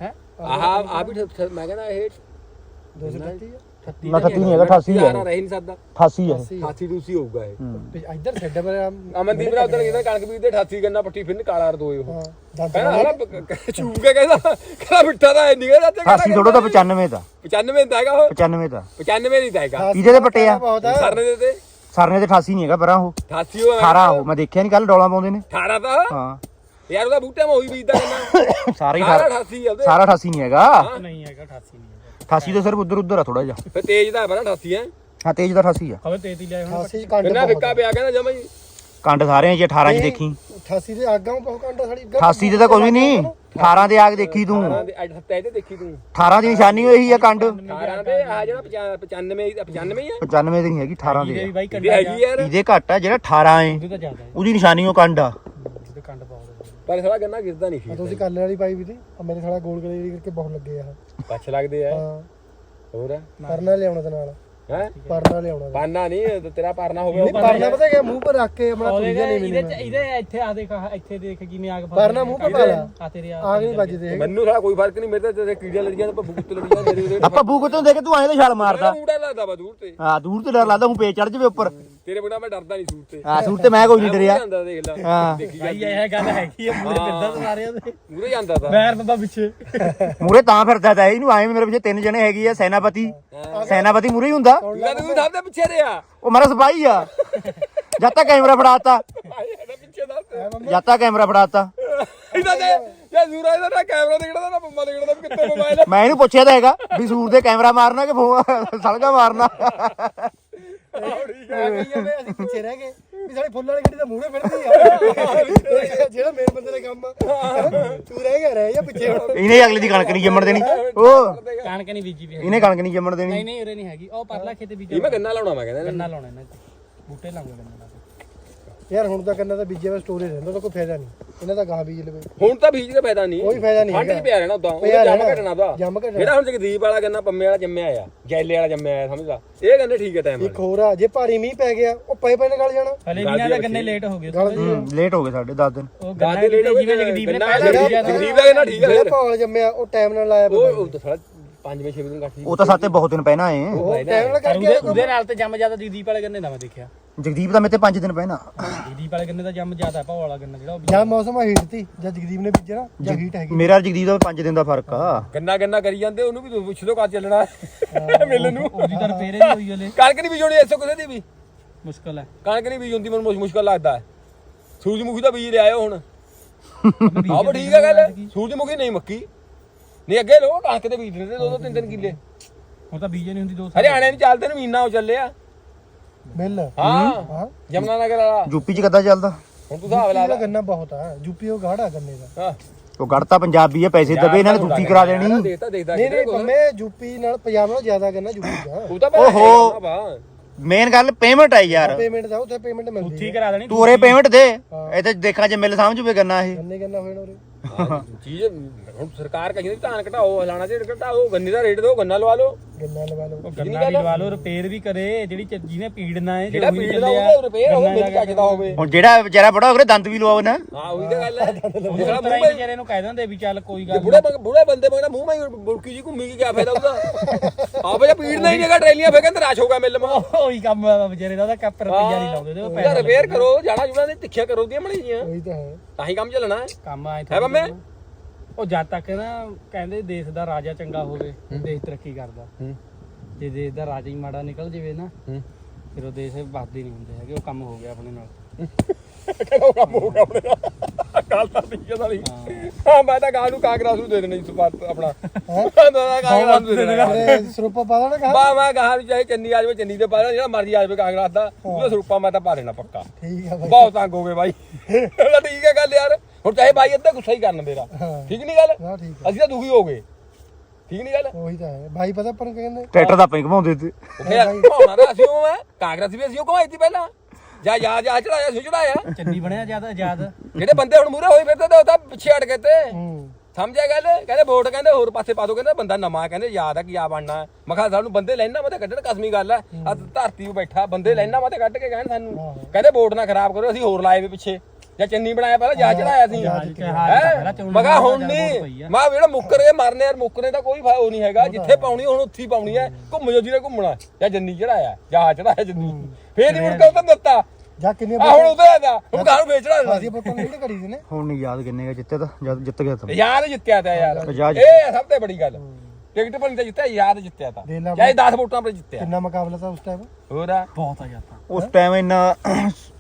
ਹੈ? ਆਹ ਆ ਵੀ ਠ- ਮੈਂ ਕਹਿੰਦਾ ਇਹ 238 ਆ। 38 ਨਾ 38 ਨਹੀਂ ਹੈਗਾ 88 ਹੈ। ਯਾਰਾ ਰਹਿ ਨਹੀਂ ਸਕਦਾ। 88 ਹੈ। ਹਾਥੀ ਦੂਸੀ ਹੋਊਗਾ ਇਹ। ਤੇ ਇੱਧਰ ਸੈੱਡ ਪਰ ਅਮਨਦੀਪ ਨੇ ਉਧਰ ਕਹਿੰਦਾ ਕਣਕ ਬੀਜਦੇ 88 ਗੰਨਾ ਪੱਟੀ ਫਿਰਨ ਕਾਲਾ ਰਦੋਏ ਉਹ। ਕਹਿੰਦਾ ਹਲਾ ਚੂਕ ਕੇ ਕਹਿੰਦਾ ਕਹਿੰਦਾ ਮਿੱਠਾ ਤਾਂ ਨਹੀਂ ਕਹਿੰਦਾ ਤੇ 88 ਥੋੜਾ ਤਾਂ 95 ਦਾ 95 ਦਾ ਹੈਗਾ ਉਹ। 95 ਦਾ 95 ਨਹੀਂ ਦਾ ਹੈਗਾ। ਇਹਦੇ ਤੇ ਪੱਟੇ ਆ। ਸਰਨੇ ਦੇ ਤੇ। ਸਰਨੇ ਤੇ 88 ਨਹੀਂ ਹੈਗਾ ਪਰਾਂ ਉਹ। 88 ਉਹ 18 ਉਹ। ਮੈਂ ਦੇਖਿਆ ਨਹੀਂ ਕੱਲ ਡੋਲਾ ਪਾਉਂਦੇ ਨੇ। 18 ਤਾਂ? ਹਾਂ। ਯਾਰ ਉਹਦਾ ਬੂਟਾ ਮੈਂ ਉਹੀ ਬੀਜਦਾ ਕਹਿੰਦਾ। ਸਾਰਾ ਹੀ ਸਾਰਾ 18 88 ਆ ਉਹਦੇ। ਸਾਰਾ 88 ਨਹੀਂ ਹੈਗਾ। ਨਹੀਂ ਹੈਗਾ 88 ਨਹੀਂ ਹੈਗਾ 88 ਤੋਂ ਸਿਰਫ ਉਧਰ ਉਧਰ ਆ ਥੋੜਾ ਜਿਹਾ। ਫਿਰ ਤੇਜ਼ ਦਾ ਬੜਾ 88 ਹੈ। ਹਾਂ ਤੇਜ ਦਾ 88 ਆ। ਖਬਰ ਤੇਤੀ ਲਿਆ ਹੁਣ 88 ਕੰਡ ਕਿੰਨਾ ਫਿੱਕਾ ਪਿਆ ਕਹਿੰਦਾ ਜਮਾ ਜੀ? ਕੰਡ ਸਾਰੇ ਚ 18 ਚ ਦੇਖੀ। 88 ਦੇ ਆਗਾਂ ਬਹੁਤ ਕੰਡਾ ਸਾਡੀ। 88 ਦੇ ਤਾਂ ਕੋਈ ਵੀ ਨਹੀਂ 18 ਦੇ ਆਗ ਦੇਖੀ ਤੂੰ। 18 ਦੇ ਅੱਜ ਸੱਤੇ ਤੇ ਦੇਖੀ ਤੂੰ। 18 ਦੀ ਨਿਸ਼ਾਨੀ ਉਹੀ ਆ ਕੰਡ। 18 ਦੇ ਆ ਜਿਹੜਾ 95 95 ਹੀ ਆ? 95 ਦੀ ਨਹੀਂ ਹੈਗੀ 18 ਇਹਦੇ ਦੇ ਵੀ ਬਾਈ ਇਹ ਕੰਡਾ ਹੈਗੀ ਯਾਰ। ਇਹਦੇ ਘੱਟ ਆ ਜਿਹੜਾ 18 ਏ। ਉਹਦੇ ਤਾਂ ਜ਼ਿਆਦਾ ਉਹਦੀ ਨਿਸ਼ਾਨੀ ਉਹ ਕੰਡ ਆ। ਉਹਦੇ ਕੰਡ ਬਹੁਤ ਪਰ ਸਾਲਾ ਗੰਨਾ ਗਿਰਦਾ ਨਹੀਂ ਤੁਸੀਂ ਕੱਲੇ ਵਾਲੀ ਪਾਈ ਵੀ ਸੀ ਆ ਮੇਰੇ ਸਾਲਾ ਗੋਲ ਗਲੇ ਜਿਹੜੀ ਕਰਕੇ ਬਹੁਤ ਲੱਗੇ ਆ ਪੱਛ ਲੱਗਦੇ ਆ ਹਾਂ। ਹੋਰ? ਪਰਨਾ ਲਿਆਉਣਾ ਤੇ ਨਾਲ। ਹੈ? ਪਰਨਾ ਲਿਆਉਣਾ ਤੇ। ਪਾਨਾ ਨਹੀਂ ਤੇ ਤੇਰਾ ਪਰਨਾ ਹੋਵੇ ਨਹੀਂ ਪਰਨਾ ਪਤਾ ਕਿਆ ਮੂੰਹ ਪਰ ਰੱਖ ਕੇ ਆਪਣਾ ਤੁਰੀਆ ਨਹੀਂ ਇਹਦੇ ਚ ਇਹਦੇ ਇੱਥੇ ਆ ਦੇਖ ਆਹ ਇੱਥੇ ਦੇਖ ਕਿਵੇਂ ਆਗ ਪਰਨਾ ਮੂੰਹ ਪਰ ਪਾ ਲਾ। ਆ ਤੇਰੇ ਆ ਆਗ ਨਹੀਂ ਵੱਜਦੇ ਹੈਗੇ। ਮੈਨੂੰ ਸਾਲਾ ਕੋਈ ਫ਼ਰਕ ਨਹੀਂ ਮੇਰੇ ਤਾਂ ਤੇਰੇ ਕੀੜੀਆਂ ਲੜੀਆਂ ਤੇ ਭੱਬੂ ਕੁੱਤੇ ਲੜੀਆਂ ਮੇਰੇ ਉਹਦੇ ਆਪਾਂ ਬੂ ਕਿਤੋਂ ਦੇਖ ਤੂੰ ਐਂ ਤਾਂ ਛਾਲ ਮਾਰਦਾ। ਮੂੜਾ ਲੱਗਦਾ ਵਾ ਦੂਰ ਤੇ। ਹਾਂ ਦੂਰ ਤੇ ਡਰ ਲੱਗਦਾ ਹੂੰ ਪੇ ਚੜ ਜਵੇ ਉੱਪਰ। ਤੇਰੇ ਬਿਨਾ ਮੈਂ ਡਰਦਾ ਨਹੀਂ ਸੂਰ ਤੇ। ਹਾਂ ਸੂਰ ਤੇ ਮੈਂ ਕੋਈ ਨਹੀਂ ਡਰਿਆ। ਜਾਂਦਾ ਦੇਖ ਲੈ। ਹਾਂ। ਦੇਖੀ ਭਾਈ ਇਹ ਗੱਲ ਹੈਗੀ ਆ ਪੂਰੇ ਪਿੰਡਾਂ ਤੋਂ ਸਾਰੇ ਉਹਦੇ। ਮੂਰੇ ਜਾਂਦਾ ਤਾਂ। ਬੈਰ ਬਾਬਾ ਪਿੱਛੇ। ਮੂਰੇ ਤਾਂ ਫਿਰਦਾ ਤਾ ਇਹਨੂੰ ਐਂ ਵੀ ਮੇਰੇ ਪਿੱਛੇ ਤਿੰਨ ਜਣੇ ਹੈਗੇ ਆ ਸੈਨਾਪਤੀ। ਸੈਨਾਪਤੀ ਮੂਰੇ ਹੀ ਹੁੰਦਾ। ਲੈ ਤੂੰ ਸਭ ਦੇ ਪਿੱਛੇ ਰਿਹਾ ਉਹ ਮੇਰਾ ਸਿਪਾਹੀ ਆ। ਜਦ ਤੱਕ ਕੈਮਰਾ ਫੜਾਤਾ। ਇਹਦਾ ਪਿੱਛੇ ਦੱਸ। ਜਦ ਤੱਕ ਕੈਮਰਾ ਫੜਾਤਾ। ਇਹਦਾ ਤੇ ਯਾ ਜ਼ੂਰਾ ਇਹਦਾ ਨਾ ਕੈਮਰਾ ਦੇਖਣਾ ਨਾ ਪੰਮਾ ਦੇਖਣਾ ਵੀ ਕਿੱਥੇ ਮੋਬਾਈਲ ਮੈਂ ਇਹਨੂੰ ਪੁੱਛਿਆ ਤਾਂ ਹੈਗਾ ਵੀ ਸੂਰ ਦੇ ਕੈਮਰਾ ਮਾਰਨਾ ਕਿ ਫੋਨ ਸਲਗਾ ਮਾਰਨਾ? ਅਸੀਂ ਪਿੱਛੇ ਰਹਿ ਗਏ। ਵੀ ਸਾਡੀ ਫੁੱਲ ਵਾਲੀ ਗੱਡੀ ਤਾਂ ਮੂਹਰੇ ਫਿਰਦੀ ਆ। ਜਿਹੜਾ ਮੇਨ ਬੰਦੇ ਦਾ ਕੰਮ ਆ। ਤੂੰ ਰਹਿ ਗਿਆ ਰਹਿ ਜਾ ਪਿੱਛੇ। ਹੁਣ ਇਹਨੇ ਅਗਲੇ ਦੀ ਕਣਕ ਨਹੀਂ ਜੰਮਣ ਦੇਣੀ। ਉਹ ਕਣਕ ਨਹੀਂ ਬੀਜੀ ਵੀ ਹੈਗੀ। ਇਹਨੇ ਕਣਕ ਨਹੀਂ ਜੰਮਣ ਦੇਣੀ। ਨਹੀਂ ਨਹੀਂ ਉਰੇ ਨਹੀਂ ਹੈਗੀ। ਉਹ ਪਰਲਾ ਖੇਤ ਇਹ ਬੀਜਿਆ ਮੈਂ ਗੰਨਾ ਲਾਉਣਾ ਮੈਂ ਕਹਿੰਦਾ। ਗੰਨਾ ਲਾਉਣਾ ਇਹਨਾਂ ਚ। ਬੂਟੇ ਲਾਉਂਗੇ ਗੰਨਾ ਲਾ ਕੇ। ਯਾਰ ਹੁਣ ਤਾਂ ਕੰਨਾ ਤਾਂ ਬੀਜੇ ਵਾ ਸਟੋਰੇਜ ਰਹਿੰਦਾ ਤਾਂ ਕੋਈ ਫਾਇਦਾ ਨਹੀਂ। ਇਹਨਾਂ ਦਾ ਗਾਂ ਬੀਜ ਲਵੇ। ਹੁਣ ਤਾਂ ਬੀਜ ਕੇ ਫਾਇਦਾ ਨਹੀਂ। ਕੋਈ ਫਾਇਦਾ ਨਹੀਂ ਠੰਡ। ਚ ਪਿਆ ਰਹਿਣਾ ਉਦਾਂ। ਉਹ ਪਿਆ ਜੰਮ। ਘਟਣਾ ਦਾ ਜੰਮ ਘਟਣਾ। ਜਿਹੜਾ ਹੁਣ ਜਗਦੀਪ ਵਾਲਾ ਗੰਨਾ ਪੰਮੇ ਵਾਲਾ ਜੰਮਿਆ ਆ ਗੈਲੇ ਵਾਲਾ ਜੰਮਿਆ ਆ ਸਮਝਦਾ? ਇਹ ਗੰਨੇ ਠੀਕ ਹੈ ਟਾਈਮ ਇੱਕ ਹੋਰ ਆ ਜੇ ਭਾਰੀ ਮੀਂਹ ਪੈ ਗਿਆ ਉਹ ਪਏ ਪਏ ਨੇ ਗਲ ਜਾਣਾ। ਹਲੇ ਇਹਨਾਂ ਦੇ ਗੰਨੇ ਲੇਟ ਹੋ ਗਏ? ਲੇਟ ਹੋ ਗਏ ਸਾਡੇ 10 ਦਿਨ। ਉਹ ਗੰਨਾ ਲੇਟ ਹੋ ਗਏ, ਜਿਵੇਂ ਜਗਦੀਪ ਨੇ ਪਹਿਲਾਂ ਜਗਦੀਪ ਦਾ ਗੰਨਾ ਠੀਕ ਹੈ। ਜਿਹੜਾ ਭੌਲ ਜੰਮਿਆ ਉਹ ਟਾਈਮ ਨਾਲ ਲਾਇਆ ਉਹ ਉਹ ਸਾਲਾ ਪੰਜਵੇਂ ਛੇਵੇਂ ਦਿਨ ਕੱਟ ਉਹ ਤਾਂ ਸਾਤੇ ਬਹੁਤ ਦਿਨ ਪਹਿਲਾਂ ਆਏ। ਉਹ ਟਾਈਮ ਨਾਲ ਪਰ ਕਰਕੇ ਉਹਦੇ ਨਾਲ ਤੇ ਜੰਮ ਜ਼ਿਆਦਾ ਜਗਦੀਪ ਵਾਲੇ ਗੰਨੇ ਦਾ ਮੈਂ ਦੇਖਿਆ। ਜਗਦੀਪ ਦਾ ਮੇਰੇ ਤੇ 5 ਦਿਨ ਪਹਿਲਾਂ। ਜਗਦੀਪ ਵਾਲੇ ਗੰਨੇ ਦਾ ਜੰਮ ਜ਼ਿਆਦਾ ਭਾ ਵਾਲਾ ਗੰਨਾ ਜਿਹੜਾ ਉਹ ਜਾਂ ਮੌਸਮ ਹੀਟ ਤੀ ਜਾਂ ਜਗਦੀਪ ਨੇ ਬੀਜਣਾ ਜਾਂ ਹੀਟ ਹੈਗੀ। ਮੇਰਾ ਔਰ ਜਗਦੀਪ ਦਾ 5 ਦਿਨ ਦਾ ਫ਼ਰਕ ਆ। ਗੰਨਾ ਗੰਨਾ ਕਰੀ ਜਾਂਦੇ ਉਹਨੂੰ ਵੀ ਪੁੱਛ ਲੋ ਕਦ ਚੱਲਣਾ। ਮਿਲ ਨੂੰ। ਉਹਦੀ ਤਾਂ ਰਿਪੇਅਰ ਨਹੀਂ ਹੋਈ ਹਲੇ। ਕਣਕ ਨਹੀਂ ਬੀਜਣੀ ਐਸੋ ਕਿਸੇ ਦੀ ਵੀ। ਮੁਸ਼ਕਲ ਹੈ। ਕਣਕ ਨਹੀਂ ਬੀਜ ਹੁੰਦੀ ਮੈਨੂੰ ਮੁਸ਼- ਮੁਸ਼ਕਲ ਲੱਗਦਾ ਹੈ। ਸੂਰਜਮੁਖੀ ਦਾ ਬੀਜ ਲਿਆਇਓ ਹੁਣ। ਆਹ ਬਾ ਠੀਕ ਹੈ ਗੱਲ। ਸੂਰਜਮੁਖੀ ਨਹੀਂ ਮੱਕੀ। ਨਹੀਂ ਅੱਗੇ ਲੋ ਕਣਕ ਦੇ ਬੀਜ ਦਿੰਦੇ ਦੋ ਦੋ ਤਿੰਨ ਤਿੰਨ ਕਿੱਲੇ। ਹੁਣ ਤਾਂ ਬੀਜੇ ਨਹੀਂ ਹੁੰਦੀ ਦੋ ਹਰਿਆਣੇ ਨੂੰ ਚੱਲਦੇ ਨੂੰ ਮਹੀਨਾ ਹੋ ਚੱਲਿਆ ਮਿਲ ਹਾਂ ਹਾਂ। ਜਮਨਾ ਨਗਰ ਵਾਲਾ। ਯੂਪੀ ਚ ਕਿੱਦਾਂ ਚੱਲਦਾ? ਹੁਣ ਤੂੰ ਹਿਸਾਬ ਲਾ ਲੈ। ਗੰਨਾ ਬਹੁਤ ਆ ਯੂਪੀ ਉਹ ਗਾੜਾ ਗੰਨੇ ਦਾ। ਹਾਂ। ਉਹ ਗੜਤਾ ਪੰਜਾਬੀ ਆ ਪੈਸੇ ਦਵੇ ਇਹਨਾਂ ਨੇ ਦੁੱਖੀ ਕਰਾ ਦੇਣੀ। ਦੇਖਦਾ ਦੇਖਦਾ ਨਹੀਂ ਨਹੀਂ ਬੰਮੇ ਯੂਪੀ ਨਾਲ ਪੰਜਾਬ ਨਾਲੋਂ ਜ਼ਿਆਦਾ ਗੰਨਾ ਯੂਪੀ ਦਾ ਤੂੰ ਤਾਂ ਓਹੋ। ਮੇਨ ਗੱਲ ਪੇਮੈਂਟ ਆ ਯਾਰ। ਪੇਮੈਂਟ ਦਾ ਉੱਥੇ ਪੇਮੈਂਟ ਮਿਲਦੀ ਉੱਥੀ ਕਰਾ ਦੇਣੀ ਤੂੰ ਉਰੇ ਪੇਮੈਂਟ ਦੇ। ਇਹ ਤੇ ਦੇਖਣਾ ਜੇ ਮਿਲ ਸਮਝ ਪਵੇ ਗੰਨਾ ਇਹ। ਗੰਨੇ ਗੰਨਾ ਹੋਏ ਨਾ ਉਰੇ। ਚੀਜ਼ ਹੁਣ ਸਰਕਾਰ ਕਹਿੰਦੀ ਧਾਨ ਘਟਾਓ ਹਲਾਣਾ ਤੇ ਘਟਾਓ ਗੰਨੇ ਦਾ ਰੇਟ ਦਿਓ ਗੰਨਾ ਲਵਾ ਲਓ ਗੰਨਾ ਲਵਾ ਲਓ ਉਹ ਗੰਨਾ ਵੀ ਲਵਾ ਲਓ ਰਿਪੇਅਰ ਵੀ ਕਰੇ ਜਿਹੜੀ ਚ- ਜਿਹਨੇ ਪੀੜਨਾ ਹੈ ਜਿਹੜਾ ਪੀੜ ਦਾ ਹੋਵੇ ਰਿਪੇਅਰ ਹੋਵੇ ਮਿਲ ਚੱਜਦਾ ਹੋਵੇ ਹੁਣ ਜਿਹੜਾ ਵਿਚਾਰਾ ਬੜਾ ਹੋਵੇ ਦੰਦ ਵੀ ਲਵਾਓ ਨਾ ਹਾਂ ਉਹੀ ਤਾਂ ਗੱਲ ਹੈ ਜਿਹੜਾ ਉਹ ਮੂੰਹ ਤਰ੍ਹਾਂ ਵਿਚਾਰੇ ਨੂੰ ਕਹਿ ਦਿੰਦੇ ਵੀ ਚੱਲ ਕੋਈ ਜੇ ਗੱਲ ਬੁੜੇ ਬੰਦੇ ਬੁੜੇ ਬੰਦੇ ਮਗਰ ਮੂੰਹ ਮੈਂ ਬੁਲਕੀ ਜੀ ਘੁੰਮੀ ਕੀ ਕਿਆ ਫਾਇਦਾ ਉਹਦਾ ਆਪੇ ਜੇ ਪੀੜ ਨਹੀਂ ਜਗਾ ਟਰੇਲੀਆਂ ਫੇਰ ਕਹਿੰਦੇ ਰਾਸ਼ ਹੋਗਾ ਮਿਲ ਮਾ ਨਹੀਂ ਉਹੀ ਕੰਮ ਆ ਵਿਚਾਰੇ ਦਾ ਉਹਦਾ ਕੱਪ ਰੁਪਈਆ ਨਹੀਂ ਲਾਉਂਦੇ ਤੇ ਉਹ ਉਹਦਾ ਪੈਸਾ ਰਿਪੇਅਰ ਕਰੋ ਜਾਣਾ ਜੁਣਾ ਨੇ ਤਿੱਖਿਆ ਕਰੋ ਦੀਆਂ ਮਣੀ ਜੀਆਂ ਉਹੀ ਤਾਂ ਹੈ ਤਾਂ ਹੀ ਕੰਮ ਚੱਲਣਾ ਹੈ ਕੰਮ ਆਏ ਹੈ ਬੰਮੇ ਉਹ ਜਦ ਤੱਕ ਨਾ ਕਹਿੰਦੇ ਦੇਸ਼ ਦਾ ਰਾਜਾ ਚੰਗਾ ਹੋਵੇ ਦੇਸ਼ ਤਰੱਕੀ ਕਰਦਾ। ਹੂੰ। ਜੇ ਦੇਸ਼ ਦਾ ਰਾਜਾ ਹੀ ਮਾੜਾ ਨਿਕਲ ਜਾਵੇ ਨਾ ਹੂੰ। ਫਿਰ ਉਹ ਦੇਸ਼ ਵੱਧਦੇ ਨਹੀਂ ਹੁੰਦੇ ਹੈਗੇ ਉਹ ਕੰਮ ਹੋ ਗਿਆ ਆਪਣੇ ਨਾਲ। ਕਿਹੜਾ ਕੰਮ ਹੋ ਗਿਆ ਆਪਣੇ ਗੱਲ ਤਾਂ ਨਹੀਂ ਵਾਲੀ ਹਾਂ। ਮੈਂ ਤਾਂ ਗਾਂ ਨੂੰ ਕਾਂਗਰਸ ਨੂੰ ਦੇ ਦੇਣਾ ਜੀ ਸਪਾਤ ਆਪਣਾ। ਹਾਂ? ਨਾ ਕਾਂਗਰਸ ਨੂੰ ਦੇ ਦੇਣਾ। ਸਰੂਪਾ ਪਾ ਦੇਣਾ ਕਹਾ ਬਾ ਮੈਂ ਗਾਂ ਨੂੰ ਚਾਹੇ ਚੰਨੀ ਆ ਜਾਵੇ ਚੰਨੀ ਤੇ ਪਾ ਦੇਣਾ ਜਿਹੜਾ ਮਰਜ਼ੀ ਆ ਜਾਵੇ ਕਾਂਗਰਸ ਦਾ। ਉਹਦਾ ਸਰੂਪਾ ਮੈਂ ਤਾਂ ਪਾ ਦੇਣਾ ਪੱਕਾ। ਠੀਕ ਆ ਬਾਈ। ਬਹੁਤ ਤੰਗ ਹੋ ਗਏ ਬਾਈ। ਕਹਿੰਦਾ ਠੀਕ ਹੈ ਗੱਲ ਯਾਰ। ਹੁਣ ਚਾਹੇ ਬਾਈ ਅੱਧਾ ਗੁੱਸਾ ਹੀ ਕਰਨ ਮੇਰਾ। ਹਾਂ। ਠੀਕ ਨਹੀਂ ਗੱਲ? ਨਾ ਠੀਕ ਆ। ਅਸੀਂ ਤਾਂ ਦੁਖੀ ਹੋ ਗਏ। ਠੀਕ ਨਹੀਂ ਗੱਲ? ਉਹੀ ਤਾਂ ਹੈ। ਭਾਈ ਪਤਾ ਪਰ ਕਹਿੰਦੇ? ਟਰੈਕਟਰ ਦਾ ਪਈ ਘਮਾਉਂਦੇ ਤੇ ਫਿਰ ਘਮਾਉਣਾ ਤਾਂ ਅਸੀਂ ਉਹ ਹੈ। ਕਾਂਗਰਸ ਵੀ ਅਸੀਂ ਉਹ ਘਮਾਈ ਸੀ ਪਹਿਲਾਂ। ਜਾ ਜਾ ਜਾ ਚੜਾਇਆ ਸੀ ਚੜਾਇਆ। ਚੰਨੀ ਬਣਿਆ ਜ਼ਿਆਦਾ ਆਜ਼ਾਦ ਜਿਹੜੇ ਬੰਦੇ ਹੁਣ ਮੂਰੇ ਹੋਏ ਫਿਰਦੇ ਤੇ ਉਹ ਤਾਂ ਪਿੱਛੇ ਹਟ ਗਏ ਤੇ। ਹੂੰ। ਸਮਝਿਆ ਗੱਲ? ਕਹਿੰਦੇ ਵੋਟ ਕਹਿੰਦੇ ਹੋਰ ਪਾਸੇ ਪਾ ਦੋ। ਕਹਿੰਦੇ ਬੰਦਾ ਨਵਾਂ ਕਹਿੰਦੇ ਯਾਦ ਆ ਕੀ ਆ ਬਣਨਾ ਮੈਂ ਕਿਹਾ ਸਾਨੂੰ ਬੰਦੇ ਲੈਣਾ ਮੈਂ ਤਾਂ ਕੱਢਣ ਕਸਮੀ ਗੱਲ ਹੈ। ਆ ਧਰਤੀ 'ਤੇ ਬੈਠਾ ਬੰਦੇ ਲੈਣਾ ਮੈਂ ਤਾਂ ਕੱਢ ਕੇ ਕਹਿਣ ਸਾਨੂੰ। ਕਹਿੰਦੇ ਵੋਟ ਨਾ ਖਰਾਬ ਕਰੋ ਅਸੀਂ ਹੋਰ ਲਾਏ ਵੇ ਪਿੱਛੇ। ਜਾਂ ਚੰਨੀ ਬਣਾਇਆ ਪਹਿਲਾਂ ਜਾ ਚੜਾਇਆ ਸੀ। ਪਹਿਲਾਂ ਮੈਂ ਕਿਹਾ ਹੁਣ ਨਹੀਂ। ਮੈਂ ਜਿਹੜਾ ਮੁੱਕਰ ਮਰਨੇ ਯਾਰ ਮੁੱਕਰੇ ਦਾ ਕੋਈ ਫਾਇਦਾ ਨਹੀਂ ਹੈਗਾ। ਜਿੱਥੇ ਪਾਉਣੀ ਹੁਣ ਉੱਥੇ ਹੀ ਪਾਉਣੀ ਹੈ। ਘੁੰਮ ਜੋ ਜਿਹਨੇ ਘੁੰਮਣਾ ਜਾਂ ਜੰਨੀ ਚੜਾਇਆ ਜਾ ਚੜਾਇਆ ਜੰਨੀ ਫੇਰ ਹੀ ਮੁੜ ਕੇ ਉਹ ਦਿੱਤਾ। ਜਾ ਕਿੰਨੇ ਆ ਹੁਣ ਉਹਦੇ ਆਦਾ ਹੁਣ ਘਰ ਵੇਚਣਾ ਅਸੀਂ ਵੋਟਾਂ ਨਹੀਂ ਕਰੀ ਦੇ ਨੇ ਹੁਣ ਨਹੀਂ ਯਾਦ ਕਿੰਨੇ ਗਾ ਜਿੱਤੇ ਤਾਂ ਜਦ ਜਿੱਤ ਗਿਆ ਤਾਂ। ਯਾਦ ਜਿੱਤਿਆ ਤਾ ਯਾਰ। ਪੰਜਾਹ ਇਹ ਹੈ ਸਭ ਤੋਂ ਬੜੀ ਗੱਲ। ਟਿਕਟ ਪਰ ਤਾਂ ਜਿੱਤਿਆ ਯਾਦ ਜਿੱਤਿਆ ਤਾ। ਦੇ ਚਾਹੇ 10 ਵੋਟਾਂ ਪਰ ਜਿੱਤਿਆ। ਕਿੰਨਾ ਮੁਕਾਬਲਾ ਤਾਂ ਉਸ ਟਾਈਮ ਹੋਰ ਆ। ਬਹੁਤ ਆ ਜਾਂਦਾ ਉਸ ਟਾਈਮ ਇੰਨਾ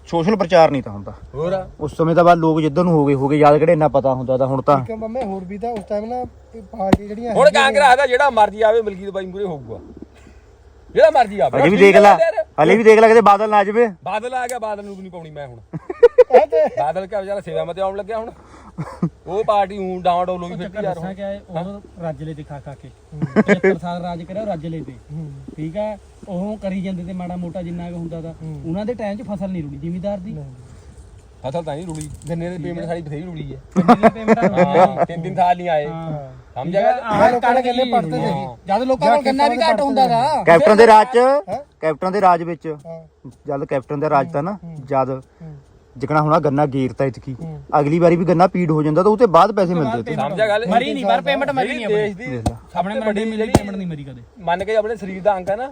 ਸੋਸ਼ਲ ਪ੍ਰਚਾਰ ਨਹੀਂ ਤਾਂ ਹੁੰਦਾ। ਹੋਰ ਉਸ ਸਮੇਂ ਤਾਂ ਬਾਅਦ ਲੋਕ ਜਿੱਦਾਂ ਨੂੰ ਹੋ ਗਏ ਹੋ ਗਏ ਯਾਦ ਕਿਹੜੇ ਇੰਨਾ ਪਤਾ ਹੁੰਦਾ ਤਾਂ ਹੁਣ ਤਾਂ। ਕਿ ਮੰਮੇ ਹੋਰ ਵੀ ਤਾਂ ਉਸ ਟਾਈਮ ਨਾ ਇਹ ਪਾਰਟੀ ਜਿਹੜੀਆਂ ਹੁਣ ਹੈਗੀਆਂ ਨੇ, ਕਾਂਗਰਸ ਦਾ ਜਿਹੜਾ ਮਰਜ਼ੀ ਆਵੇ ਮਲਕੀਤ ਬਾਈ ਮੂਰੇ ਹੋਊਗਾ। ਜਿਹੜਾ ਮਰਜ਼ੀ ਆਵੇ। ਹਲੇ ਵੀ ਦੇਖ ਲੈ ਹਲੇ ਵੀ ਦੇਖ ਲੈ ਕਿਤੇ ਬਾਦਲ ਨਾ ਜਾਵੇ। ਬਾਦਲ ਆ ਗਿਆ ਬਾਦਲ ਨੂੰ ਵੀ ਨਹੀਂ ਪਾਉਣੀ ਮੈਂ ਹੁਣ। ਇਹ ਤੇ ਬਾਦਲ ਕਿਆ ਵਿਚਾਰਾ ਸੇਵਾ ਮਤੇ ਆਉਣ ਲੱਗਿਆ ਹੁਣ। ਉਹ ਪਾਰਟੀ ਹੂੰ ਡੋਲ ਹੋ ਗਈ ਚੱਕਰ ਫਿਰਦੀ ਯਾਰ ਦੱਸਾਂ ਕਿਆ ਹੈ ਉਹ ਰਾਜਲੇ ਤੇ ਖਾ ਖਾ ਕੇ। 75 ਸਾਲ ਰਾਜ ਕਰਿਆ ਉਹ ਰਾਜਲੇ ਤੇ। ਠੀਕ ਹੈ ਉਹ ਕਰੀ ਜਾਂਦੇ ਤੇ ਮਾੜਾ ਮੋਟਾ ਜਿੰਨਾ ਕੁ ਹੁੰਦਾ ਤਾਂ। ਉਹਨਾਂ ਦੇ ਟਾਈਮ 'ਚ ਫਸਲ ਨਹੀਂ ਰੁੜੀ ਜ਼ਿਮੀਦਾਰ ਦੀ। ਫਸਲ ਤਾਂ ਨਹੀਂ ਰੁੜੀ। ਗੰਨੇ ਦੀ ਪੇਮੈਂਟ ਸਾਡੀ ਬਥੇਰੀ ਰੁੜੀ ਹੈ ਦੀ ਤਿੰਨ ਦਿਨ ਸਾਲ ਨਹੀਂ ਆਏ। ਸਮਝਿਆ ਗੱਲ ਆਹ ਲੋਕਾਂ ਨੇ ਕਹਿੰਦੇ ਪੜਤੇ ਤੇ ਜਦ ਲੋਕਾਂ ਕੋਲ ਗੰਨਾ ਵੀ ਘੱਟ ਹੁੰਦਾ ਦਾ ਕੈਪਟਨ ਦੇ ਰਾਜ ਚ? ਕੈਪਟਨ ਦੇ ਰਾਜ ਵਿੱਚ ਜਦ ਕੈਪਟਨ ਦਾ ਰਾਜ ਤਾਂ ਨਾ ਜਦ ਜਿਕਣਾ ਹੁਣਾ ਗੰਨਾ ਗੇਰਤਾ ਇਤਕੀ। ਅਗਲੀ ਵਾਰੀ ਵੀ ਗੰਨਾ ਪੀੜ ਹੋ ਜਾਂਦਾ ਤਾਂ ਉਹ ਤੇ ਬਾਅਦ ਪੈਸੇ ਮਿਲਦੇ ਤੇ ਸਮਝਿਆ ਗੱਲ ਮਰੀ ਨਹੀਂ ਪਰ ਪੇਮੈਂਟ ਮਰੀ ਨਹੀਂ ਦੇਸ਼ ਦੀ ਤੋਂ ਵੱਡੀ ਜਿਹੜੀ ਪੇਮੈਂਟ ਨਹੀਂ ਮਰੀ ਕਦੇ। ਮੰਨ ਕੇ ਆਪਣੇ ਸਰੀਰ ਦਾ ਅੰਗ ਹੈ ਨਾ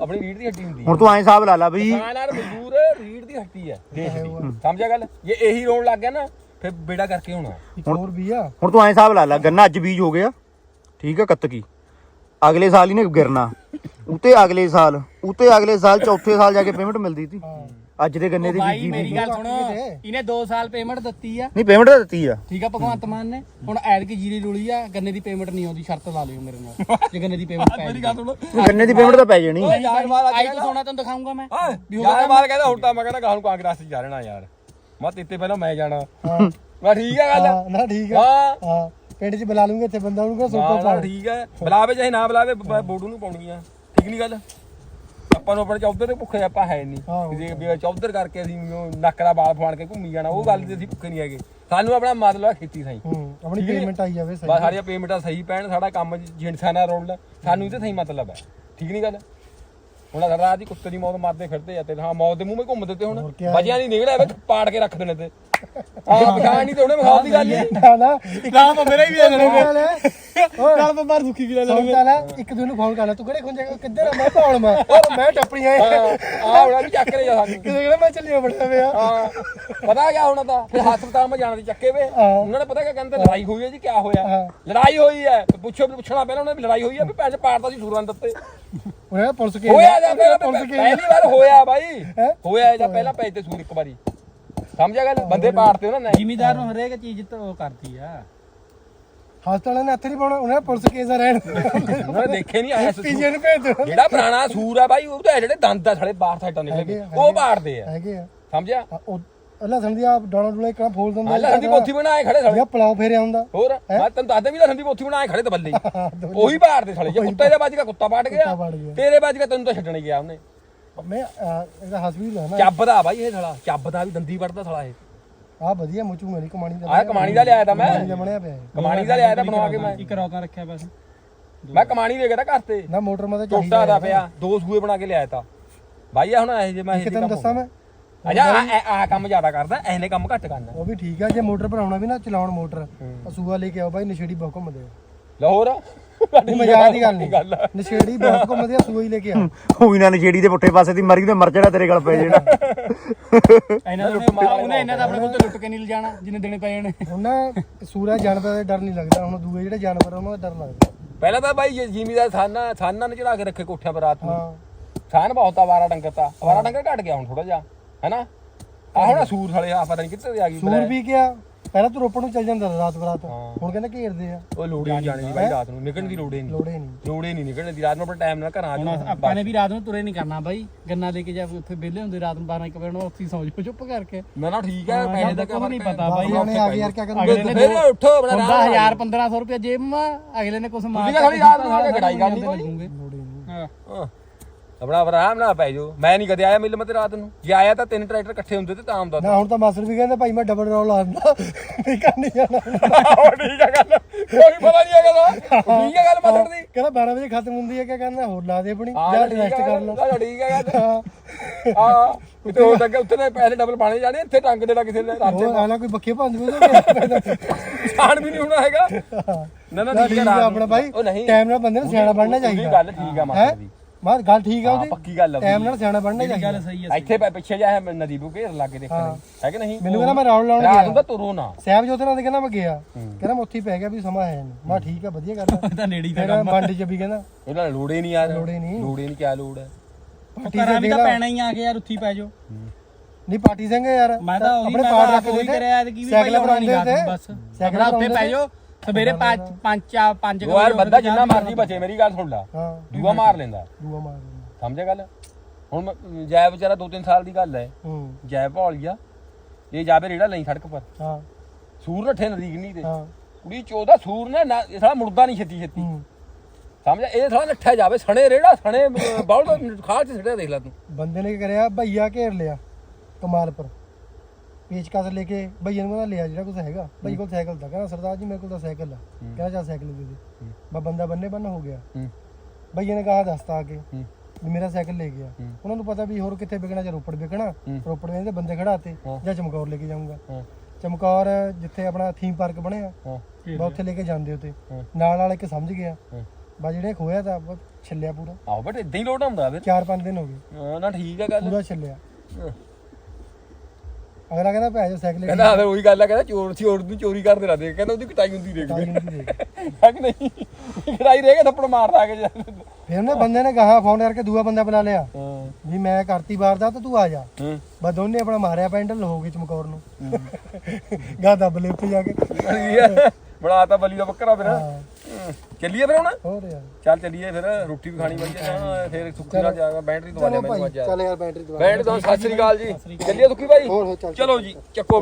ਆਪਣੀ ਰੀੜ ਦੀ ਹੱਡੀ ਹੁੰਦੀ ਹੈ ਹੁਣ ਤੂੰ ਐਂ ਹਿਸਾਬ ਲਾ ਲਾ ਬਈ ਕਿਸਾਨ ਨਾਲ ਮਜ਼ਦੂਰ ਰੀੜ ਦੀ ਹੱਡੀ ਹੈ ਦੇਸ਼ ਦੀ। ਸਮਝਿਆ ਗੱਲ? ਜੇ ਇਹੀ ਰੋਣ ਲੱਗ ਗਿਆ ਨਾ ਫਿਰ ਬੇੜਾ ਕਰਕੇ ਹੋਣਾ ਹੋਰ ਵੀ ਆ। ਹੁਣ ਤੂੰ ਐਂ ਹਿਸਾਬ ਲਾ ਲਾ ਗੰਨਾ ਅੱਜ ਬੀਜ ਹੋ ਗਿਆ ਠੀਕ ਆ ਕੱਤਕੀ। ਅਗਲੇ ਸਾਲ ਹੀ ਨੇ ਗਿਰਨਾ। ਉਤੇ ਅਗਲੇ ਸਾਲ ਉਤੇ ਅਗਲੇ ਸਾਲ ਚੌਥੇ ਸਾਲ ਜਾ ਕੇ ਪੇਮੈਂਟ ਮਿਲਦੀ ਸੀ ਅੱਜ ਦੇ ਗੰਨੇ ਦੀ ਬੀਜੀ ਮੇਰੀ ਗੱਲ ਸੁਣੋ ਇਹਨੇ 2 ਸਾਲ ਪੇਮੈਂਟ ਦਿੱਤੀ ਆ। ਨਹੀਂ ਪੇਮੈਂਟ ਤਾਂ ਦਿੱਤੀ ਆ। ਠੀਕ ਆ ਭਗਵੰਤ ਮਾਨ ਨੇ। ਹੁਣ ਐਤਕੀ ਜੀਰੀ ਰੁਲੀ ਆ ਗੰਨੇ ਦੀ ਪੇਮੈਂਟ ਨਹੀਂ ਆਉਂਦੀ ਸ਼ਰਤ ਲਾ ਲਿਓ ਮੇਰੇ ਨਾਲ। ਜੇ ਗੰਨੇ ਦੀ ਪੇਮੈਂਟ ਪੈ ਮੇਰੀ ਗੱਲ ਸੁਣੋ। ਗੰਨੇ ਦੀ ਪੇਮੈਂਟ ਤਾਂ ਪੈ ਜਾਣੀ। ਯਾਰ ਆਈ ਤਾਂ ਸੋਨਾ ਤੁਹਾਨੂੰ ਦਿਖਾਉਂਗਾ ਮੈਂ। ਯਾਰ ਮਾਰ ਕਹਿੰਦਾ ਹੁਣ ਤਾਂ ਮੈਂ ਕਹਿੰਦਾ ਗਾਹ ਨੂੰ ਕਾਂਗਰਸ ਚ ਜਾ ਰਹਿਣਾ ਯਾਰ। ਮੈਂ ਤੇਤੇ ਪਹਿਲਾਂ ਮੈਂ ਜਾਣਾ। ਮੈਂ ਠੀਕ ਹੈ ਗੱਲ। ਹਾਂ ਨਾ ਠੀਕ ਆ। ਹਾਂ। ਪਿੰਡ 'ਚ ਬੁਲਾ ਲੂੰਗੇ ਇੱਥੇ ਬੰਦਾ ਉਹਨੂੰ ਕਹ ਪਾ ਠੀਕ ਹੈ ਬੁਲਾਵੇ ਚਾਹੇ ਨਾ ਬੁਲਾਵੇ ਬੋਡੂ ਨੂੰ ਪਾਉਣੀ ਆ ਠੀਕ ਨਹੀਂ ਗੱਲ? ਆਪਾਂ ਨੂੰ ਆਪਣੇ ਚੌਧਰ ਦੇ ਭੁੱਖੇ ਆਪਾਂ ਹੈ ਨਹੀਂ। ਜੇ ਵੀ ਚੌਧਰ ਕਰਕੇ ਅਸੀਂ ਉਹ ਨੱਕ ਦਾ ਬਾਲ ਫਾੜ ਕੇ ਘੁੰਮੀ ਜਾਣਾ ਉਹ ਗੱਲ ਦੇ ਅਸੀਂ ਭੁੱਖੇ ਨਹੀਂ ਹੈਗੇ। ਸਾਨੂੰ ਆਪਣਾ ਮਤਲਬ ਹੈ ਖੇਤੀ ਸਾਈ। ਹੂੰ ਆਪਣੀ ਠੀਕ ਹੈ। ਪੇਮੈਂਟ ਆਈ ਜਾਵੇ ਸਹੀ ਬਸ ਸਾਰੀਆਂ ਪੇਮੈਂਟਾਂ ਸਹੀ ਪੈਣ ਸਾਡਾ ਕੰਮ ਜਿੰਸਾਂ ਨਾਲ ਰੋਲ ਸਾਨੂੰ ਇਹਦੇ ਸਹੀ ਮਤਲਬ ਹੈ ਠੀਕ ਨਹੀਂ ਗੱਲ? ਹੁਣ ਆਹ ਰਾਤ ਦੀ ਕੁੱਤੇ ਦੀ ਮੌਤ ਮਾਰਦੇ ਫਿਰਦੇ ਆ ਤੇ ਹਾਂ ਮੌਤ ਦੇ ਮੂੰਹ 'ਮੇ ਘੁੰਮਦੇ ਤੇ ਹੁਣ। ਹੋਰ ਕਿਆ ਬਚਿਆ ਨਹੀਂ ਨਿਕਲਿਆ ਵਿੱਚ ਪਾੜ ਕੇ ਰੱਖ ਦੇਣੇ ਤੇ। ਹਾਂ ਪਛਾਣ ਨਹੀਂ ਤੇ ਉਹਨੇ ਵਿਖਾਉ ਦੀ ਗੱਲ ਨਹੀਂ। ਨਾ। ਨਾ ਨਾਮ ਮੇਰਾ ਹੀ ਵੀ ਨਾਲ ਬੰਬਾਰ ਦੁਖੀ ਵੀ ਲੈ ਲੈ ਇੱਕ ਦੂਜੇ ਨੂੰ ਫੋਨ ਕਰ ਲੈ। ਤੂੰ ਕਿਹੜੇ ਖੁੰਝੇ ਕਿੱਧਰ ਆ? ਮੈਂ ਭੌਣ ਮੈਂ ਉਹ ਮੈਂ ਟੱਪਣੀ ਆਏ ਆ ਹੁਣ ਵੀ ਚੱਕ ਲਿਆ ਸਾਨੂੰ। ਕਿਸੇ ਕਿਹੜਾ ਮੈਂ ਚੱਲਿਆ ਬੜਾ ਪਿਆ ਹਾਂ। ਪਤਾ ਕਿਆ ਹੋਣਾ ਤਾਂ? ਫਿਰ ਹਸਪਤਾਲ ਮੈਂ ਜਾਣਾ ਸੀ ਚੱਕੇ ਵੇ। ਉਹਨਾਂ ਨੇ ਪਤਾ ਕਿਆ ਕਹਿੰਦੇ? ਲੜਾਈ ਹੋਈ ਹੈ ਜੀ ਕਿਆ ਹੋਇਆ। ਲੜਾਈ ਹੋਈ ਹੈ। ਪੁੱਛੋ ਪੁੱਛਣਾ ਪਹਿਲਾਂ ਉਹਨਾਂ ਨੇ ਵੀ ਲੜਾਈ ਹੋਈ ਹੈ ਵੀ ਪੈਸੇ ਪਾੜਦਾ ਸੀ ਸੂਰਾਂ ਦੇ ਉੱਤੇ। ਉਹਨੇ ਪੁਲਿਸ ਕੇ ਹੋਇਆ ਜਾਂ ਪਹਿਲਾਂ ਪੁਲਿਸ ਕੇ ਪਹਿਲੀ ਵਾਰ ਹੋਇਆ ਬਾਈ? ਹੋਇਆ ਜਾਂ ਪਹਿਲਾਂ ਪੈਸੇ ਤੇ ਸੂਰ ਇੱਕ ਵਾਰੀ। ਸਮਝਿਆ ਗੱਲ? ਬੰਦੇ ਪਾੜਤੇ ਉਹਨਾਂ ਨੇ। ਜ਼ਿਮੀਦਾਰ ਨੂੰ ਹਰੇਕ ਚੀਜ਼ ਤੋਂ ਉਹ ਕਰਦੀ ਆ। ਹਸਪਤਾਲ ਨੇ ਹੱਥ ਨਹੀਂ ਪਾਉਣਾ ਉਹਨੇ ਪੁਲਿਸ ਕੇਸ ਆ ਰਹਿਣ। ਉਹਨਾਂ ਨੇ ਦੇਖੇ ਨਹੀਂ ਆਇਆ ਪੀਜੇ ਨੂੰ ਭੇਜ ਦੇਣਾ ਜਿਹੜਾ ਪੁਰਾਣਾ ਸੂਰ ਆ ਬਾਈ ਉਹ ਤਾਂ ਜਿਹੜੇ ਦੰਦ ਆ ਸਾਲੇ ਬਾਹਰ ਸਾਈਡਾਂ ਨਿਕਲੇ ਉਹ ਪਾੜਦੇ ਆ। ਹੈਗੇ ਆ। ਸਮਝਿਆ? ਉਹ ਲਸਣ ਦੀ ਆ ਡੋਲਾ ਡੋਲਾ ਇੱਕ ਫੋਲ ਦਿੰਦੇ। ਲਸਣ ਦੀ ਪੋਥੀ ਬਣਾਏ ਖੜੇ ਸਾਲੇ। ਪਲਾਉ ਫੇਰਿਆ ਹੁੰਦਾ। ਹੋਰ ਮੈਂ ਤੈਨੂੰ ਦੱਸਦਾ ਵੀ ਲਸਣ ਦੀ ਪੋਥੀ ਬਣਾਏ ਖੜੇ ਤੇ ਬੱਲੇ ਉਹੀ ਪਾੜਦੇ ਸਾਲੇ। ਜੇ ਕੁੱਤੇ ਦੇ ਵੱਜ ਗਿਆ ਕੁੱਤਾ ਪਾੜ ਗਿਆ। ਪਾੜ ਗਿਆ। ਤੇਰੇ ਵੱਜ ਗਿਆ ਤੈਨੂੰ ਤਾਂ ਛੱਡਣ ਗਿਆ ਉਹਨੇ। ਮੈਂ ਆ, ਇਹਦਾ ਹਸਬੀ ਲੈਣਾ ਚੱਬਦਾ ਬਾਈ ਇਹ ਸਾਲਾ ਚੱਬਦਾ ਵੀ ਦੰਦੀ ਵੜਦਾ ਸਾਲਾ ਇਹ। ਆ ਵਧੀਆ ਮੁੱਚੂ ਮੇਰੀ ਕਮਾਣੀ ਦਾ ਆਹ ਕਮਾਣੀ ਦਾ ਲਿਆਇਆ ਤਾਂ ਮੈਂ। ਕਮਾਣੀ ਦਾ ਬਣਿਆ ਪਿਆ ਹੈ। ਕਮਾਣੀ ਦਾ ਲਿਆਇਆ ਤਾਂ ਬਣਵਾ ਕੇ ਮੈਂ। ਇੱਕ ਰੌਕਾ ਰੱਖਿਆ ਬਸ। ਮੈਂ ਕਮਾਣੀ ਦੇ ਗਿਆ ਤਾਂ ਘਰ ਤੇ। ਨਾ ਮੋਟਰ ਮਾ ਤਾਂ ਟੋਟਾ ਚਾਹੀਦਾ ਦਾ ਪਿਆ ਦੋ ਸੂਏ ਬਣਾ ਕੇ ਲਿਆਇਆ ਤਾਂ। ਬਾਈ ਆ ਹੁਣ ਇਹ ਜੇ ਮੈਂ ਇਹ ਕਿ ਤੈਨੂੰ ਦੱਸਾਂ ਮੈਂ? ਅਜਾ ਆ ਕੰਮ ਜ਼ਿਆਦਾ ਕਰਦਾ ਐਨੇ ਕੰਮ ਘੱਟ ਕਰਨਾ। ਉਹ ਵੀ ਠੀਕ ਆ ਜੇ ਮੋਟਰ ਭਰਾਉਣਾ ਵੀ ਨਾ ਚਲਾਉਣ ਮੋਟਰ ਅਸੂਆ ਲੈ ਕੇ ਆਓ ਬਾਈ ਨਸ਼ੇੜੀ ਬਹੁਤ ਘੁੰਮਦੇ ਆ। ਲਾਹੌਰ? ਮਜ਼ਾਕ ਦੀ ਗੱਲ ਨਹੀਂ। ਨਸ਼ੇੜੀ ਬਹੁਤ ਘੁੰਮਦੇ ਆ ਸੂਆ ਹੀ ਲੈ ਕੇ ਆ ਹੋਈ ਨਾ ਨਸ਼ੇੜੀ ਦੇ ਪੁੱਠੇ ਪਾਸੇ ਦੀ ਮਰੀ ਤੇ ਮਰ ਜਾਣਾ ਤੇਰੇ ਗਲ ਪੈ ਜਿਹੜਾ ਇਹਨਾਂ ਦਾ ਉਹਨੇ ਇਹਨਾਂ ਦਾ ਆਪਣੇ ਕੋਲ ਤੇ ਲੁੱਟ ਕੇ ਨਹੀਂ ਲਿਜਾਣਾ ਜਿੰਨੇ ਦੇਣੇ ਪਏ ਨੇ। ਹੁਣ ਨਾ ਸੂਰਾ ਜਾਨਵਰ ਦਾ ਡਰ ਨਹੀਂ ਲੱਗਦਾ ਹੁਣ ਦੂਏ ਜਿਹੜੇ ਜਾਨਵਰ ਉਹਨਾਂ ਦਾ ਡਰ ਲੱਗਦਾ। ਪਹਿਲਾਂ ਤਾਂ ਬਾਈ ਜ਼ਿਮੀਦਾਰ ਸਾਨਾ ਸਾਨਾ ਨੇ ਚੜਾ ਕੇ ਰੱਖੇ ਕੋਠਿਆਂ ਪਰ ਰਾਤ ਨੂੰ। ਸਾਨ ਬਹੁਤ ਆਵਾਰਾ ਡੰਗਰ ਤਾਂ। ਆਵਾਰਾ ਡੰਗਰ ਘਟ ਗਿਆ ਹੁਣ ਥੋੜਾ ਜਿਹਾ ਹੈਨਾ ਆ ਹੁਣ ਸੂਰ ਸਾਲੇ ਆ ਪਤਾ ਨਹੀਂ ਕਿੱਥੇ ਆ ਗਈ ਸੂਰ ਵੀ ਗਿਆ ਪਹਿਲਾਂ ਤੂੰ ਰੋਪੜ ਨੂੰ ਚੱਲ ਜਾਂਦਾ ਰਾਤ ਬਰਾਤ। ਹਾਂ। ਹੁਣ ਕਹਿੰਦੇ ਘੇਰਦੇ ਆ। ਉਹ ਲੋੜੇ ਨਹੀਂ ਜਾਣੀ ਬਾਈ ਰਾਤ ਨੂੰ। ਨਿਕਲਣ ਦੀ ਲੋੜੇ ਨਹੀਂ। ਲੋੜੇ ਨਹੀਂ। ਲੋੜੇ ਨਹੀਂ ਨਿਕਲਣ ਦੀ। ਰਾਤ ਨੂੰ ਆਪਣਾ ਟਾਈਮ ਨਾਲ ਘਰਾਂ ਆ ਹੁਣ ਜਾਓ ਆਪਾਂ ਨੇ ਵੀ ਰਾਤ ਨੂੰ ਤੁਰੇ ਨਹੀਂ ਕਰਨਾ ਬਾਈ। ਗੰਨਾ ਲੈ ਕੇ ਜਾ ਉੱਥੇ ਵਿਹਲੇ ਹੁੰਦੇ ਰਾਤ ਨੂੰ 12 1 ਵਜੇ ਨੂੰ ਉੱਥੇ ਸੌ ਜਾਓ ਚੁੱਪ ਕਰਕੇ। ਨਾ ਨਾ ਠੀਕ ਹੈ ਪੈਸੇ ਦਾ ਕੋਈ ਨਹੀਂ। ਪਤਾ ਬਾਈ ਬਾਈ। ਨੇ ਆ ਕੇ ਯਾਰ ਕੀ ਕਰੂੰਗੇ ਅਗਲੇ ਨੇ ਫਿਰ ਉੱਠੋ ਆਪਣਾ ਹੁੰਦਾ ਰਾਹ 1000 1500 ਰੁਪਏ ਜੇਬ ਮਾ ਅਗਲੇ ਨੇ ਕੁਝ ਮਾਰ ਤੁਸੀਂ ਖਾਲੀ ਰਾਤ ਨੂੰ ਆ ਕੇ ਗੜਾਈ ਕਰਨੀ ਕੋਈ। ਲੋੜੇ ਨਹੀਂ। ਹਾਂ। ਹਾਂ। ਆਪਣਾ ਆਰਾਮ ਨਾਲ ਪੈ ਜਾਓ। ਮੈਂ ਨਹੀਂ ਕਦੇ ਆਇਆ ਮਿਲ ਮਤੇ ਰਾਤ ਨੂੰ। ਜੇ ਆਇਆ ਤਾਂ ਤਿੰਨ ਟਰੈਕਟਰ ਇਕੱਠੇ ਹੁੰਦੇ ਤੇ ਤਾਂ ਆਉਂਦਾ ਨਾ ਹੁਣ ਤਾਂ ਮਾਸਟਰ ਵੀ ਕਹਿੰਦੇ ਭਾਈ ਮੈਂ ਡਬਲ ਰੋਲ ਆਉਂਦਾ ਨਹੀਂ ਕਰਨੀ ਜਾਣਾ। ਉਹ ਠੀਕ ਹੈ ਗੱਲ। ਕੋਈ ਪਤਾ ਨਹੀਂ ਹੈਗਾ ਠੀਕ ਹੈ ਗੱਲ ਮਤਲਬ ਦੀ। ਕਹਿੰਦਾ 12 ਵਜੇ ਖਤਮ ਹੁੰਦੀ ਹੈ। ਕਿਆ ਕਹਿੰਦਾ ਹੋਰ ਲਾ ਦੇ ਆਪਣੀ ਹਾਂ ਜਾਂ ਰੈਸਟ ਹੈ ਕਰ ਲਾ। ਗੱਲ ਠੀਕ ਹੈ ਗੱਲ। ਹਾਂ। ਉੱਤੇ ਹੋ ਸਕੇ ਉੱਤੇ ਦੇ ਪੈਸੇ ਡਬਲ ਪਾਣੇ ਜਾਣੇ ਇੱਥੇ ਟੰਗ ਦੇਣਾ ਕਿਸੇ ਨੇ ਰਾਤੇ ਆਲਾ ਕੋਈ ਬੱਕੇ ਭੰਦ ਤਾਂ। ਛਾਣ ਵੀ ਨਹੀਂ ਹੋਣਾ ਹੈਗਾ। ਨਾ ਨਾ ਠੀਕ ਹੈ ਆ ਆਪਣਾ ਨਹੀਂ ਟਾਈਮ ਨਾਲ ਬੰਦੇ ਨੂੰ ਸਿਆਣਾ ਬਣਨਾ ਚਾਹੀਦਾ। ਗੱਲ ਠੀਕ ਆ ਹੈ? ਮਾਸਟਰ ਦੀ। ਮਾਰ ਗੱਲ ਠੀਕ ਆ ਹਾਂ ਉਹਦੀ। ਪੱਕੀ ਗੱਲ ਆ ਟਾਈਮ। ਨਾਲ ਸਿਆਣਾ ਬਣਨਾ ਚਾਹੀਦਾ ਗੱਲ ਸਹੀ ਹੈ ਇੱਥੇ ਪੈ- ਪਿੱਛੇ ਜਾ ਨਦੀ ਬੂ ਘੇਰ ਲੱਗੇ ਦੇਖਣ ਹੈ। ਕਿ ਨਹੀਂ? ਮੈਨੂੰ ਕਹਿੰਦਾ ਮੈਂ ਰਾਉਂਡ ਲਾਉਣ ਰਾਤ ਗਿਆ। ਨੂੰ ਤਾਂ ਤੁਰੋ ਨਾ। ਸਾਹਿਬ ਜੋਤ ਨਾਲ ਦੇ ਕਹਿੰਦਾ ਮੈਂ ਗਿਆ। ਕਹਿੰਦਾ ਮੈਂ ਉੱਥੇ ਹੀ ਪੈ ਗਿਆ ਵੀ ਸਮਾਂ ਹੈ ਨਹੀਂ। ਮੈਂ ਠੀਕ ਆ ਵਧੀਆ ਗੱਲ ਆ। ਤਾਂ ਨੇੜੀ ਫਿਰ ਮੰਡੀ ਚ ਵੀ ਕਹਿੰਦਾ। ਇਹਨਾਂ ਨੂੰ ਲੋੜ ਹੀ ਨਹੀਂ ਯਾਰ। ਲੋੜ ਹੀ ਨਹੀਂ। ਲੋੜ ਹੀ ਨਹੀਂ ਕਿਆ ਲੋੜ ਹੈ? ਪਾਰਟੀ ਚ ਵੀ ਤਾਂ ਪੈਣਾ ਹੀ ਆ ਕੇ ਯਾਰ ਉੱਥੀ ਪੈ ਜਾਓ। ਨਹੀਂ ਪਾਰਟੀ ਸਿੰਘ ਯਾਰ। ਮੈਂ ਤਾਂ ਉਹੀ ਆਪਣੇ ਮੈਂ ਤਾਂ ਰੱਖ ਕਰਿਆ ਐਤਕੀ ਵੀ ਸਾਈਕਲ ਬਣਾਉਂਦੇ ਨਹੀਂ ਤੇ। ਬਸ। ਸਾਈਕਲ ਬਣਾਉਂਦੇ ਪੈ ਜਾਓ। ਸਵੇਰੇ 5 5 5 ਉਹ ਯਾਰ ਬੰਦਾ ਜਿੰਨਾ ਮਰਜ਼ੀ ਬਚੇ ਮੇਰੀ ਗੱਲ ਸੁਣ ਲੈ। ਹਾਂ। ਦੂਆ ਮਾਰ ਲੈਂਦਾ। ਦੂਆ ਮਾਰ ਦਿੰਦਾ। ਸਮਝਿਆ ਗੱਲ? ਹੁਣ ਮੈਂ- ਜੈ ਵਿਚਾਰਾ 2-3 ਸਾਲ ਦੀ ਗੱਲ ਹੈ। ਹੂੰ ਜੈ ਭੌਲੀਆ ਇਹ ਜਾਵੇ ਰੇੜਾ ਲਈ ਸੜਕ ਪਰ। ਹਾਂ। ਸੂਰ ਨੱਠੇ ਨਦੀਕ ਨਹੀਂ ਤੇ। ਹਾਂ। ਕੁੜੀ ਚੋਦਾ ਸੂਰ ਨਾ ਨਾ- ਇਹ ਸਾਲਾ ਮੁੜਦਾ ਨਹੀਂ ਛੇਤੀ ਛੇਤੀ। ਹੂੰ। ਸਮਝ ਇਹ ਸਾਲਾ ਨੱਠਿਆ ਜਾਵੇ ਸਣੇ ਰੇੜਾ ਸਣੇ ਬਾਉਲ ਦਾ ਖਾਲ ਚ ਛੱਡਿਆ ਦੇਖ ਲੈ ਤੂੰ। ਬੰਦੇ ਨੇ ਕੀ ਕਰਿਆ? ਭਈਆ ਘੇਰ ਲਿਆ। ਕਮਾਲ ਪਰ ਪੇਚਕਸ ਲੈ ਕੇ ਭਈਆ ਨੂੰ ਕਹਿੰਦਾ ਲਿਆ ਜਿਹੜਾ ਕੁਝ ਹੈਗਾ। ਭਈ ਕੋਲ ਸਾਈਕਲ ਤਾਂ ਕਹਿੰਦਾ ਸਰਦਾਰ ਜੀ ਮੇਰੇ ਕੋਲ ਤਾਂ ਸਾਈਕਲ ਆ। ਕਹਿੰਦਾ ਚੱਲ ਸਾਈਕਲ ਦੇ ਦੇ। ਬਾ ਬੰਦਾ ਬੰਨੇ ਬੰਨ ਹੋ ਗਿਆ। ਹੂੰ। ਭਈਆ ਨੇ ਕਹਾ ਦੱਸਤਾ ਆ ਕੇ ਵੀ ਮੇਰਾ ਸਾਈਕਲ ਲੈ ਗਿਆ। ਉਹਨਾਂ ਨੂੰ ਪਤਾ ਵੀ ਹੋਰ ਕਿੱਥੇ ਵਿਕਣਾ ਜਾਂ ਰੋਪੜ ਵਿਕਣਾ। ਰੋਪੜ ਦੇ ਬੰਦੇ ਖੜਾਤੇ। ਜਾਂ ਚਮਕੌਰ ਲੈ ਕੇ ਜਾਊਂਗਾ। ਚਮਕੌਰ ਜਿੱਥੇ ਆਪਣਾ ਥੀਮ ਪਾਰਕ ਬਣਿਆ ਬਾ ਉੱਥੇ ਲੈ ਕੇ ਜਾਂਦੇ ਉਤੇ। ਨਾਲ ਨਾਲ ਇੱਕ ਸਮਝ ਗਿਆ। ਬਾ ਜਿਹੜੇ ਖੋਇਆ ਤਾਂ ਛੱਲਿਆ ਪੂਰਾ। ਆਹੋ ਬਟ ਇਦਾਂ ਹੀ ਲੋਟ ਹੁੰਦਾ ਫਿਰ। 4-5 ਦਿਨ ਹੋ ਗਏ। ਹਾਂ, ਨਾ ਠੀਕ ਆ ਗੱਲ। ਪੂਰਾ ਛੱਲਿਆ। ਅਗਲਾ ਕਹਿੰਦਾ ਭੈ ਜਾ ਸਾਈਕਲ ਕੇ ਕਹਿੰਦਾ ਫਿਰ ਉਹੀ ਗੱਲ ਆ ਕਹਿੰਦਾ ਚੋਰ ਸੀ ਔਰ ਨੂੰ ਚੋਰੀ ਕਰਦੇ ਰਹਿੰਦੇ ਕਹਿੰਦਾ ਉਹਦੀ ਕਟਾਈ ਹੁੰਦੀ ਦੇਖ ਤਾਂ ਇਹਨੂੰ ਦੇਖ। ਹੈ ਕਿ ਨਹੀਂ? ਕਟਾਈ ਰਹਿ ਗਿਆ ਥੱਪੜ ਮਾਰਦਾ ਆ ਕੇ ਜਾ। ਫਿਰ ਉਹਨੇ ਬੰਦੇ ਨੇ ਗਾਹਾਂ ਫੋਨ ਕਰਕੇ ਦੂਆ ਬੰਦਾ ਬੁਲਾ ਲਿਆ। ਵੀ ਮੈਂ ਕਰਤੀ ਵਾਰਦਾਤ ਤਾਂ ਤੂੰ ਆ ਜਾ। ਬਸ ਦੋਨੇ ਆਪਣਾ ਮਾਰਿਆ ਪੈਂਡਲ ਹੋ ਗਏ ਚਮਕੌਰ ਨੂੰ। ਗਾ ਦੱਬ ਲੈ ਉੱਤੇ ਜਾ ਕੇ। ਬਣਾਤਾ ਬਲੀ ਦਾ ਬੱਕਰਾ ਫਿਰ। ਚੱਲੀਏ ਫਿਰ ਹੁਣ? ਹੋਰ ਯਾਰ। ਚੱਲ ਚੱਲੀਏ ਫਿਰ ਰੋਟੀ ਵੀ ਖਾਣੀ ਵਧੀਆ ਜਾਣਾ ਫਿਰ ਸੁੱਕੀ ਨਾਲ ਜਾਗਾ ਬੈਟਰੀ ਦਵਾ ਲਿਆ ਮੈਨੂੰ ਅੱਜ। ਚੱਲ ਯਾਰ ਬੈਟਰੀ ਦਵਾ ਬੈਟਰੀ ਦਵਾ ਸਤਿ ਸ੍ਰੀ ਅਕਾਲ ਜੀ। ਚੱਲੀਏ ਸੁੱਕੀ ਭਾਈ? ਚਲੋ ਜੀ ਚੱਕੋ